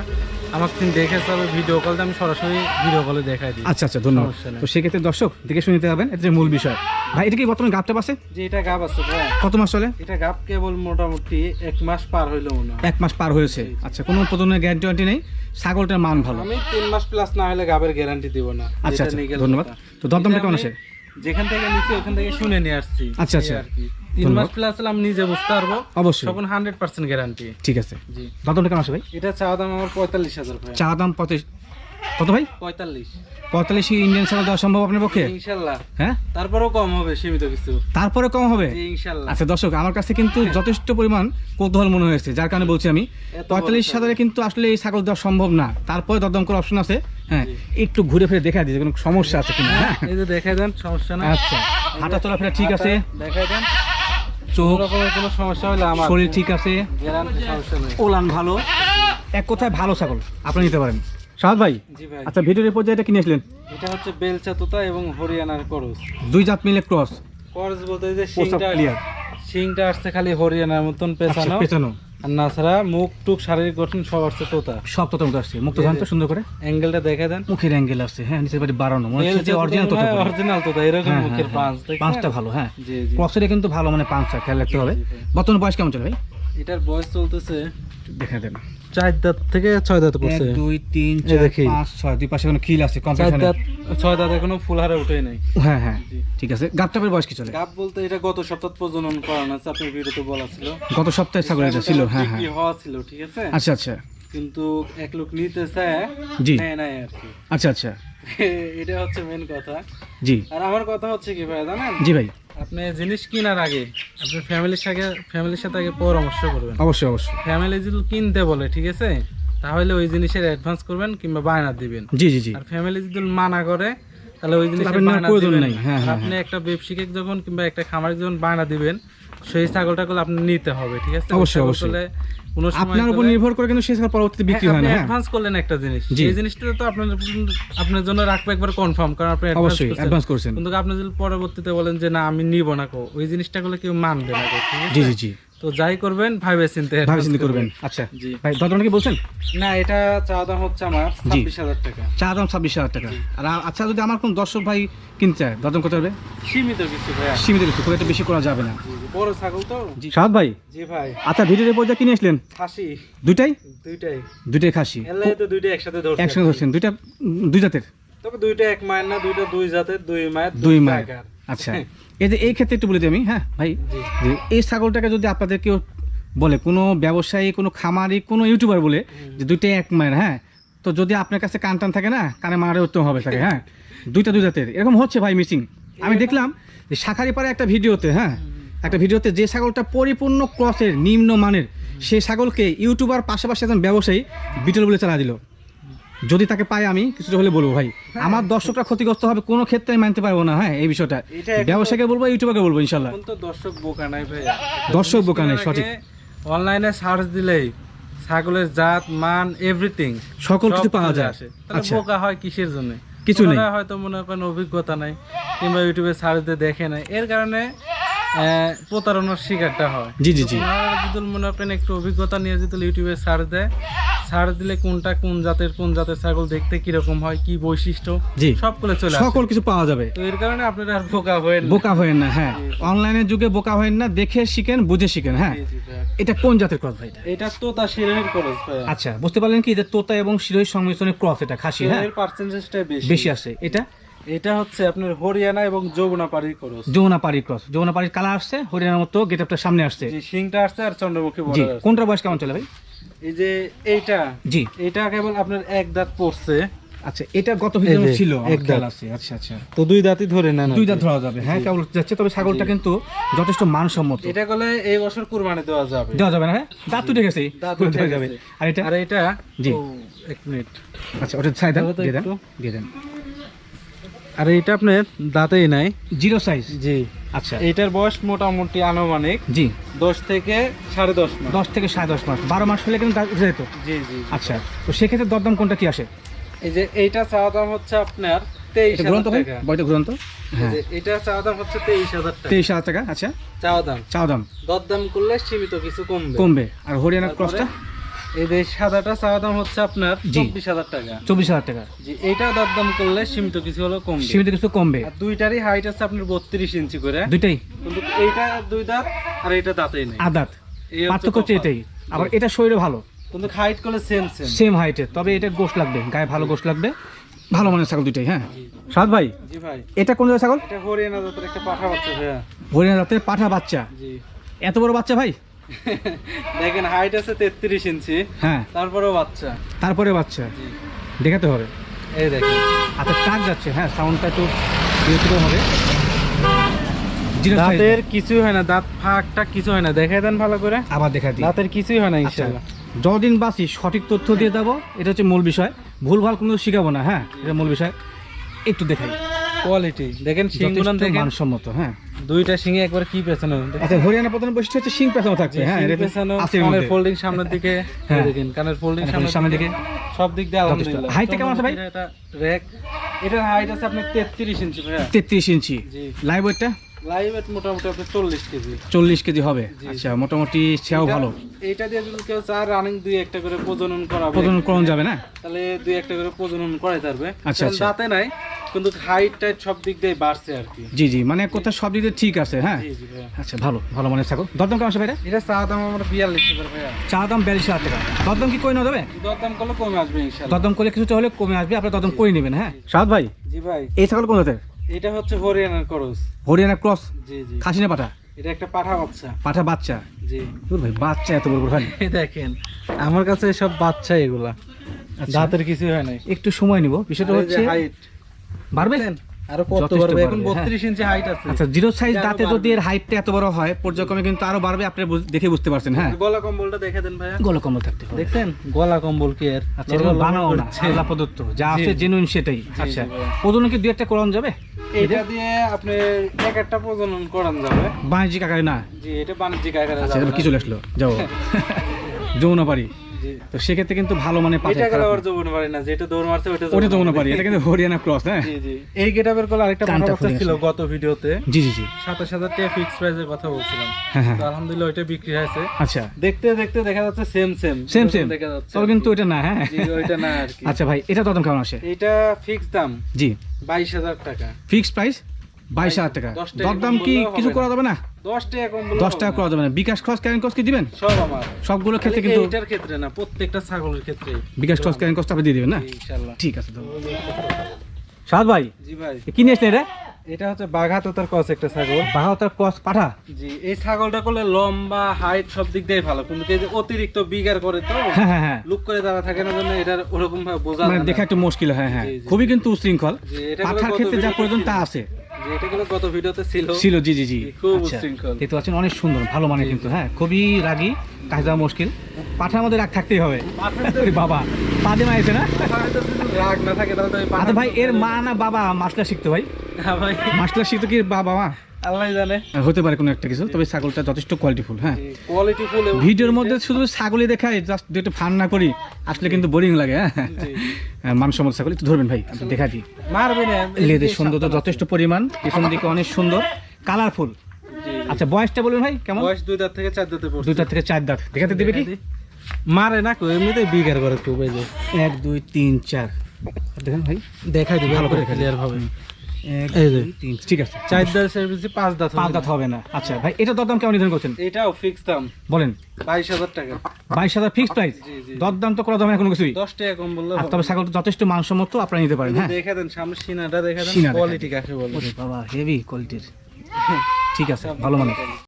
S2: আমার দেখে ভিডিও কল আমি সরাসরি ভিডিও কলে দেখাই দিই।
S1: আচ্ছা আচ্ছা ধন্যবাদ। তো সেক্ষেত্রে দর্শক দেখে শুনতে হবে পারবেন এটা মূল বিষয়। ভাই এটা কি বর্তমানে গাপটা পাশে?
S2: যে এটা গাব আছে
S1: কত মাস চলে?
S2: এটা গাব কেবল মোটামুটি এক মাস পার হইল মনে
S1: এক মাস পার হয়েছে। আচ্ছা কোনো প্রজনের গ্যারান্টি ওয়ারেন্টি নেই? ছাগলটার মান ভালো।
S2: আমি তিন মাস প্লাস না হলে গাবের গ্যারান্টি দিব না।
S1: আচ্ছা আচ্ছা ধন্যবাদ। তো দরদামটা কেমন আছে?
S2: যেখান থেকে নিচ্ছি ওখান থেকে শুনে নিয়ে আসছি।
S1: আচ্ছা, আচ্ছা।
S2: তিন মাস প্লাস আমি নিজে বুঝতে পারব।
S1: অবশ্যই।
S2: তখন হান্ড্রেড পার্সেন্ট গ্যারান্টি
S1: ঠিক আছে।
S2: জি।
S1: দরদামটা কেমন আছে ভাই?
S2: এটা চাওয়া দাম আমার পঁয়তাল্লিশ হাজার
S1: চা দাম পঁয়ত্রিশ কত ভাই?
S2: পঁয়তাল্লিশ।
S1: পঁয়তাল্লিশ ইন্ডিয়ান ছাগল দেওয়া সম্ভব আপনার পক্ষে?
S2: ইনশাল্লাহ।
S1: হ্যাঁ?
S2: তারপরেও কম হবে সীমিত কিছু।
S1: তারপরে কম হবে?
S2: ইনশাল্লাহ।
S1: আচ্ছা দর্শক আমার কাছে কিন্তু যথেষ্ট পরিমাণ কৌতূহল মনে হয়েছে যার কারণে বলছি আমি পঁয়তাল্লিশ। হাজারে কিন্তু আসলে এই ছাগল দেওয়া সম্ভব না। তারপরে দরদাম করে অপশন আছে হ্যাঁ একটু ঘুরে ফিরে দেখা দিয়েছে কোনো সমস্যা আছে কিনা হ্যাঁ।
S2: এই যে দেখাই দেন সমস্যা না
S1: আচ্ছা হাঁটা চলাফেরা ঠিক আছে?
S2: দেখা দেন।
S1: চোখ
S2: কোনো সমস্যা হলে আমার।
S1: শরীর ঠিক আছে? ওলান ভালো? এক কথায় ভালো ছাগল আপনি নিতে পারেন। সাহাদ ভাই? আচ্ছা ভিডিওর পর্যায়ে এটা কিনেছিলেন
S2: এটা হচ্ছে বেলচা তোতা এবং হরিয়ানার করস।
S1: দুই জাত মিলে ক্রস।
S2: করস বলতে যে শিংটা শিংটা আসছে খালি হরিয়ানার মতন পেছানো।
S1: পেছানো।
S2: আর নাছাড়া মুখ টুক শারীরিক গঠন সব আসছে তোতা।
S1: সব তত মতো আসছে। ধান তো সুন্দর করে?
S2: অ্যাঙ্গেলটা দেখে দেন।
S1: মুখের অ্যাঙ্গেল আসছে। হ্যাঁ নিচের বাড়ি বাড়ানো। মনে হচ্ছে অরিজিনাল তত
S2: অরিজিনাল তোতা। এরকম মুখের পাঁচ
S1: পাঁচটা। ভালো হ্যাঁ। ক্রসের কিন্তু ভালো মানে পাঁচটা খেয়াল রাখতে হবে। বর্তমান বয়স কেমন চলে ভাই?
S2: এটার বয়স চলতেছে
S1: দেখা দেন।
S2: চার দাঁত থেকে ছয় দাঁত পড়ছে।
S1: দুই তিন চার পাঁচ ছয় দুই পাশে কোনো খিল আছে
S2: চার দাঁত ছয় দাঁত এখনও ফুল হারে উঠে নাই।
S1: হ্যাঁ হ্যাঁ ঠিক আছে। গাবটাপের বয়স কি চলে?
S2: গাব বলতে এটা গত সপ্তাহ প্রজনন করানো আছে আপনার ভিডিওতে বলা ছিল।
S1: গত সপ্তাহে ছাগল এটা ছিল হ্যাঁ হ্যাঁ।
S2: হওয়া ছিল ঠিক আছে?
S1: আচ্ছা আচ্ছা।
S2: কিন্তু এক লোক নিতে চায়
S1: জি।
S2: নাই আর কি।
S1: আচ্ছা আচ্ছা।
S2: এটা হচ্ছে মেন কথা।
S1: জি।
S2: আর আমার কথা হচ্ছে কি ভাই জানেন?
S1: জি ভাই।
S2: আপনি জিনিস কেনার আগে আপনি ফ্যামিলির সাথে ফ্যামিলির সাথে আগে পরামর্শ করবেন।
S1: অবশ্যই অবশ্যই।
S2: ফ্যামিলি যদি কিনতে বলে ঠিক আছে? তাহলে ওই জিনিসের অ্যাডভান্স করবেন কিংবা বায়না দিবেন।
S1: জি জি জি।
S2: আর ফ্যামিলি যদি মানা করে তাহলে ওই জিনিসের বায়না
S1: প্রয়োজন নাই, হ্যাঁ, হ্যাঁ,
S2: আপনি একটা ব্যবসায়িক যখন কিংবা একটা খামারে যখন বায়না দিবেন সেই ছাগলটাগুলো আপনি নিতে হবে ঠিক আছে?
S1: অবশ্যই, অবশ্যই। আপনার উপর নির্ভর করে কিন্তু ছাগল পরবর্তীতে বিক্রি হয় না হ্যাঁ।
S2: অ্যাডভান্স করলেন একটা জিনিস। এই জিনিসটা তো আপনার আপনার জন্য রাখব একবার কনফার্ম কারণ আপনি
S1: অবশ্যই অ্যাডভান্স করছেন।
S2: কিন্তু আপনি যদি পরবর্তীতে বলেন যে না আমি নিব না কো ওই জিনিসটা করলে কেউ মানবে না
S1: জি জি জি।
S2: তো যাই করবেন ভাইবে চিন্তে
S1: চিন্তা করবেন। আচ্ছা
S2: জি।
S1: ভাই দরদাম কি বলছেন?
S2: না এটা চা দাম হচ্ছে আমার ছাব্বিশ হাজার টাকা।
S1: চা দাম ছাব্বিশ হাজার টাকা। আর আচ্ছা যদি আমার কোন দর্শক ভাই কিনতে চায় দরদাম করতে হবে
S2: সীমিত কিছু ভাইয়া।
S1: সীমিত কিছু খুব একটা বেশি করা যাবে না।
S2: বড় ছাগল তো?
S1: জি সাদ ভাই?
S2: জি ভাই।
S1: আচ্ছা ভিডিওর পর্যায়ে কিনে আসলেন?
S2: খাসি।
S1: দুইটাই?
S2: দুইটাই।
S1: দুইটাই খাসি।
S2: এলাই তো দুইটা একসাথে
S1: একসঙ্গে ধরছেন দুইটা দুই জাতের?
S2: তবে দুইটা এক মায়ের না দুইটা দুই জাতের দুই মায়ের
S1: দুই মায়ের। আচ্ছা। এই যে এই ক্ষেত্রে একটু বলে দিই আমি হ্যাঁ ভাই? এই ছাগলটাকে যদি আপনাদের কেউ বলে কোনো ব্যবসায়ী কোনো খামারি কোনো ইউটিউবার বলে যে দুইটাই এক মায়ের হ্যাঁ? তো যদি আপনার কাছে কান টান থাকে না কানে মারে উত্তম হবে তাকে হ্যাঁ? দুইটা দুই জাতের। এরকম হচ্ছে ভাই মিসিং। আমি দেখলাম যে শাখারি পাড়ে একটা ভিডিওতে হ্যাঁ? একটা ভিডিওতে যে ছাগলটা পরিপূর্ণ ক্রসের নিম্ন মানের সেই ছাগলকে ইউটিউবার পাশাপাশি একজন ব্যবসায়ী বিটল বলে চালা দিল। যদি তাকে পাই আমি কিছুটা হলে বলব ভাই। আমার দর্শকরা ক্ষতিগ্রস্ত হবে কোনো ক্ষেত্রে আমি মানতে পারব না হ্যাঁ এই বিষয়টা। ব্যবসায়ীকে বলব ইউটিউবারকে বলব ইনশাল্লাহ।
S2: দর্শক বোকা নাই ভাই।
S1: দর্শক বোকা নাই, সঠিক।
S2: অনলাইনে সার্চ দিলেই ছাগলের জাত মান এভরিথিং
S1: সকল কিছু পাওয়া যায়। আচ্ছা।
S2: বোকা হয় কিসের জন্য?
S1: কিছু নেই।
S2: হয়তো মনে করেন অভিজ্ঞতা নাই কিংবা ইউটিউবে সার্চ দিয়ে দেখে নাই। এর কারণে প্রতারণার শিকারটা হয়।
S1: জি জি জি।
S2: যদি মনে করেন একটু অভিজ্ঞতা নিয়ে যদি ইউটিউবে সার্চ দেয় সার্চ দিলে কোনটা কোন জাতের কোন জাতের ছাগল দেখতে কীরকম হয় কি বৈশিষ্ট্য
S1: জি।
S2: সবগুলো চলে
S1: সকল কিছু পাওয়া যাবে।
S2: তো এর কারণে আপনারা আর বোকা হয়ে
S1: বোকা হয়েন না হ্যাঁ। অনলাইনের যুগে বোকা হয়েন না দেখে শিখেন বুঝে শিখেন হ্যাঁ। এটা কোন জাতের ক্রস ভাই এটা?
S2: এটা তো তার শিরোহির খরচ ভাই।
S1: আচ্ছা বুঝতে পারলেন কি যে তোতা এবং শিরোহী সংমিশ্রণের ক্রস এটা খাসি হ্যাঁ।
S2: এর পার্সেন্টেজটা বেশি।
S1: বেশি আছে এটা?
S2: এটা হচ্ছে আপনার হরিয়ানা এবং যমুনা পাড়ির খরচ
S1: যমুনা পাড়ির ক্রস যমুনা পাড়ির কালার আসছে হরিয়ানার মতো গেট আপটা সামনে আসছে।
S2: যে শিংটা আসছে আর চন্দ্রমুখী
S1: জি
S2: বর্ডার আসছে।
S1: কোনটা বয়স কেমন চলে ভাই?
S2: এই যে এইটা
S1: জি।
S2: এটা কেবল আপনার এক দাঁত পড়ছে।
S1: আচ্ছা এটা গত ভিডিও ছিল
S2: এক দাঁত।
S1: আছে আচ্ছা আচ্ছা।
S2: তো দুই দাঁতই ধরে নেন
S1: দুই দাঁত ধরা যাবে হ্যাঁ কেবল যাচ্ছে তবে ছাগলটা কিন্তু যথেষ্ট মানসম্মত।
S2: এটা করলে এই বছর কুরবানি দেওয়া যাবে।
S1: দেওয়া যাবে না হ্যাঁ? দাঁত উঠে গেছে
S2: দাঁত
S1: ধরে যাবে। আর এটা?
S2: আর এটা
S1: জি।
S2: এক মিনিট।
S1: আচ্ছা ওটা দেন
S2: দাও
S1: দিয়ে দেন দিয়ে দেন।
S2: আর এটা আপনার দাঁতেই নাই।
S1: Zero size?
S2: জি।
S1: আচ্ছা।
S2: এটার বয়স মোটামুটি আনুমানিক
S1: জি।
S2: দশ থেকে সাড়ে দশ মাস।
S1: দশ থেকে সাড়ে দশ মাস। বারো মাস হলে কিন্তু যেত
S2: জি জি
S1: আচ্ছা তো সেক্ষেত্রে দরদাম কোনটা কি আসে?
S2: এই যে এইটা চাওয়া দাম হচ্ছে আপনার তেইশ হাজার টাকা।
S1: হ্যাঁ
S2: যে এটা চাওয়া দাম হচ্ছে তেইশ হাজার টাকা।
S1: আচ্ছা।
S2: চাওয়া দাম।
S1: চাও দাম।
S2: দরদাম করলে সীমিত কিছু কমবে।
S1: কমবে। আর হরিয়ানা ক্রসটা?
S2: এই যে সাদাটা চাওয়া দাম হচ্ছে আপনার চব্বিশ হাজার টাকা।
S1: চব্বিশ হাজার টাকা।
S2: জি এইটা দরদাম করলে সীমিত কিছু
S1: সীমিত কিছু কমবে।
S2: আর দুইটারই হাইট আছে আপনার বত্রিশ ইঞ্চি করে।
S1: দুইটাই।
S2: কিন্তু এইটা দুই দাঁত আর দাঁতেই নেই।
S1: আদাত
S2: এই
S1: পার্থক্য হচ্ছে এটাই। আবার এটা শরীরে ভালো।
S2: কিন্তু হাইট করলে সেম সেম
S1: সেম হাইটের তবে এটা গোশ লাগবে। গায়ে ভালো গোশ লাগবে। ভালো মানের ছাগল দুইটাই হ্যাঁ? সাদ ভাই
S2: জি ভাই।
S1: এটা কোন ছাগল?
S2: এটা হরিয়ানা জাতের একটা পাঠা বাচ্চা ভাইয়া
S1: হরিয়ানা জাতের পাঠা বাচ্চা।
S2: জি।
S1: এত বড় বাচ্চা ভাই?
S2: দেখেন হাইট আছে তেত্রিশ ইঞ্চি।
S1: হ্যাঁ।
S2: তারপরেও বাচ্চা।
S1: তারপরে বাচ্চা।
S2: জি।
S1: দেখাতে হবে।
S2: এই দেখেন।
S1: আচ্ছা টাক যাচ্ছে? হ্যাঁ সাউন্ডটা একটু বিরক্তিকর হবে।
S2: দাঁতের কিছুই হয় না দাঁত ফাঁকটা কিছু হয় না। দেখাই দেন ভালো করে।
S1: আবার দেখা দিই।
S2: দাঁতের কিছুই হয় না
S1: আচ্ছা
S2: ইনশাআল্লাহ।
S1: যতদিন বাঁচি সঠিক তথ্য দিয়ে দেবো। এটা হচ্ছে মূল বিষয়। ভুল ভালো কোনো শিখাবো না হ্যাঁ? এটা মূল বিষয়। একটু দেখাই।
S2: কোয়ালিটি দেখেন শিংগুলো দেখেন।
S1: মানসম্মত হ্যাঁ।
S2: দুইটা শিঙে একবার কি পেছানো?
S1: আচ্ছা হরিয়ানা প্রধান বৈশিষ্ট্য হচ্ছে শিং পেছানো থাকছে হ্যাঁ এটা
S2: পেছানো
S1: আছে
S2: কানের ফোল্ডিং সামনের দিকে
S1: হ্যাঁ।
S2: দেখেন কানের ফোল্ডিং সামনের দিকে। সব দিক দিয়ে আলহামদুলিল্লাহ
S1: হাইটটা কেমন আছে ভাই?
S2: এটা র্যাক এটার হাইট আছে আপনার 33 ইঞ্চি ভাইয়া।
S1: তেত্রিশ ইঞ্চি
S2: জি।
S1: লাইভ ওয়েটটা
S2: লাইভ এট মোটামুটি আপনার 40 কেজি।
S1: হবে? আচ্ছা মোটামুটি সেও ভালো।
S2: এইটা দিয়ে যদি কেউ চার রানিং দুই একটা করে প্রজনন করাবে।
S1: প্রজনন করণ যাবে না?
S2: তাহলে দুই একটা করে প্রজনন করাই পারবে।
S1: আচ্ছা, আচ্ছা।
S2: দাঁতে নাই কিন্তু হাইট টাইট সব দিক দিয়ে বাড়ছে আর কি।
S1: জি জি মানে কোথাও সব দিকে ঠিক আছে হ্যাঁ? আচ্ছা ভালো ভালো মানে থাকো। দরদাম কেমন আছে ভাইরা
S2: এটা চা দাম আমরা বিয়াল্লিশ টাকা ভাইয়া।
S1: চা দাম বিয়াল্লিশ হাজার টাকা। দরদাম কি যাবে?
S2: দরদাম করলে কমে আসবে
S1: দরদাম করলে কিছুটা হলে কমে আসবে আপনার দরদাম করে নেবেন হ্যাঁ? সাদ ভাই
S2: জি ভাই।
S1: এই ছাগল কোন জাতের?
S2: এটা হচ্ছে হরিয়ানার ক্রস।
S1: হরিয়ানা ক্রস?
S2: জি জি।
S1: খাসি না পাঠা?
S2: এটা একটা পাঠা বাচ্চা।
S1: পাঠা বাচ্চা?
S2: জি।
S1: তোর ভাই বাচ্চা এত বড়
S2: ভাই দেখেন আমার কাছে সব বাচ্চা এগুলা।
S1: আচ্ছা।
S2: দাঁতের কিছু হয় না
S1: একটু সময় নিব। বিষয়টা হচ্ছে বাড়বে?
S2: আরও কত বাড়বে? এখন
S1: হ্যাঁ।
S2: 32 ইঞ্চি হাইট আছে।
S1: আচ্ছা জিরো সাইজ দাঁতে যদি এর হাইটটা এত বড় হয় পর্যায়ক্রমে কিন্তু আরও বাড়বে আপনি দেখে বুঝতে পারছেন হ্যাঁ।
S2: গলা কম্বলটা দেখে দেন ভাইয়া।
S1: গলা কম্বল থাকতে হবে।
S2: দেখছেন? গলা কম্বল কি এর?
S1: আচ্ছা এরকম বানাও না আল্লাহ প্রদত্ত যা আছে জেনুইন সেটাই। আচ্ছা প্রজনন কি দুই একটা করানো যাবে?
S2: এটা? দিয়ে আপনি এক একটা প্রজনন করান যাবে।
S1: বাণিজ্যিক আকারে না?
S2: জি এটা বাণিজ্যিক আকারে
S1: আচ্ছা
S2: যাবে
S1: কি চলে আসলো? যাও। যমুনা পারি
S2: জি
S1: তো সেক্ষেত্রে কিন্তু ভালো মানে পাঠা
S2: এটা গেলে আবার যৌবন না যেটা দৌড় মারছে ওটা
S1: ওটা যমুনা পারি এটা কিন্তু হরিয়ানা ক্রস হ্যাঁ?
S2: জি জি। এই গেটআপের কল আরেকটা
S1: কানটা
S2: বাচ্চা ছিল গত ভিডিওতে।
S1: জি জি জি।
S2: সাতাশ হাজার টাকা ফিক্স প্রাইসের কথা বলছিলাম। তো আলহামদুলিল্লাহ ওইটা বিক্রি হয়েছে।
S1: আচ্ছা।
S2: দেখতে দেখতে দেখা যাচ্ছে সেম সেম
S1: সেম সেম
S2: দেখা যাচ্ছে।
S1: তবে কিন্তু ওইটা না হ্যাঁ?
S2: জি, ওইটা না আর কি।
S1: আচ্ছা ভাই এটা দরদাম কেমন আসে?
S2: এটা ফিক্স দাম।
S1: জি।
S2: বাইশ হাজার টাকা।
S1: ফিক্সড প্রাইস বাইশ হাজার টাকা। দরদাম কি কিছু করা যাবে না?
S2: দশ টাকা কম
S1: দশ টাকা করা যাবে না। বিকাশ খরচ ক্যারেন খরচ কি দিবেন?
S2: সব আমার।
S1: সবগুলো ক্ষেত্রে কিন্তু
S2: এইটার ক্ষেত্রে না প্রত্যেকটা ছাগলের ক্ষেত্রে।
S1: বিকাশ খরচ ক্যারেন খরচ আপনি দিয়ে দিবেন না? ঠিক আছে সাদ ভাই
S2: জি ভাই।
S1: কি নিয়ে আসলেন
S2: এটা? হচ্ছে বাঘাত তার কস একটা ছাগল।
S1: বাহাত্তর ক্রস পাঠা?
S2: জি এই ছাগলটা করলে লম্বা হাইট সব দিক দিয়ে ভালো। কিন্তু এই যে অতিরিক্ত বিগার করে তো
S1: হ্যাঁ হ্যাঁ হ্যাঁ।
S2: লুক করে দাঁড়া থাকে না জন্য এটার ওরকম ভাবে বোঝা
S1: মানে দেখা একটু মুশকিল হ্যাঁ হ্যাঁ। খুবই কিন্তু উশৃঙ্খল।
S2: এটা
S1: পাঠার ক্ষেত্রে যা প্রয়োজন তা আছে।
S2: ছিল।
S1: জি জি জি। আচ্ছা
S2: উশৃঙ্খল।
S1: দেখতে পাচ্ছেন অনেক সুন্দর ভালো মানে কিন্তু হ্যাঁ খুবই রাগী কাজ দেওয়া মুশকিল। পাঠার মধ্যে রাগ থাকতেই হবে। বাবা মাইছে না?
S2: রাগ না থাকে তাহলে তো এই
S1: আচ্ছা ভাই এর মা না বাবা মাসলা শিখতো ভাই।
S2: হ্যাঁ ভাই।
S1: মাসলা শিখতো কি বাবা মা?
S2: আল্লাহ জানে।
S1: হতে পারে কোনো একটা কিছু তবে ছাগলটা যথেষ্ট কোয়ালিটিফুল হ্যাঁ।
S2: কোয়ালিটি ফুল
S1: ভিডিওর মধ্যে শুধু ছাগলই দেখায় জাস্ট একটু ফান না করি আসলে কিন্তু বোরিং লাগে হ্যাঁ। হ্যাঁ, মানসম্মত ছাগল একটু ধরবেন ভাই আপনি দেখা দিই।
S2: মারবে না
S1: লেদের সৌন্দর্য যথেষ্ট পরিমাণ পিছন দিকে অনেক সুন্দর কালারফুল। আচ্ছা বয়সটা বলবেন ভাই কেমন?
S2: বয়স দুই দাঁত থেকে চার দাঁতে পড়ছে।
S1: দুইটা থেকে চার দাঁত দেখাতে দিবে কি?
S2: মারে না কেউ এমনিতেই বিগার করে খুব
S1: এক দুই তিন চার। দেখেন ভাই।
S2: দেখাই দিবে
S1: ভালো করে
S2: ক্লিয়ার হবে
S1: ঠিক আছে।
S2: চার দাঁত সার্ভিসে পাঁচ দাঁত
S1: পাঁচ দাঁত হবে না। আচ্ছা ভাই এটা দরদাম কেমন নির্ধারণ করছেন?
S2: এটাও ফিক্স দাম।
S1: বলেন।
S2: বাইশ হাজার টাকা।
S1: বাইশ হাজার ফিক্স প্রাইস দরদাম তো করা যাবে না কোনো কিছুই।
S2: দশ টাকা কম বললে
S1: তবে ছাগলটা যথেষ্ট মানসম্মত আপনারা নিতে পারেন হ্যাঁ।
S2: দেখে দেন সামনে সিনাটা দেখে দেন কোয়ালিটি কাকে বলে।
S1: বাবা হেভি কোয়ালিটির ঠিক আছে ভালো মানে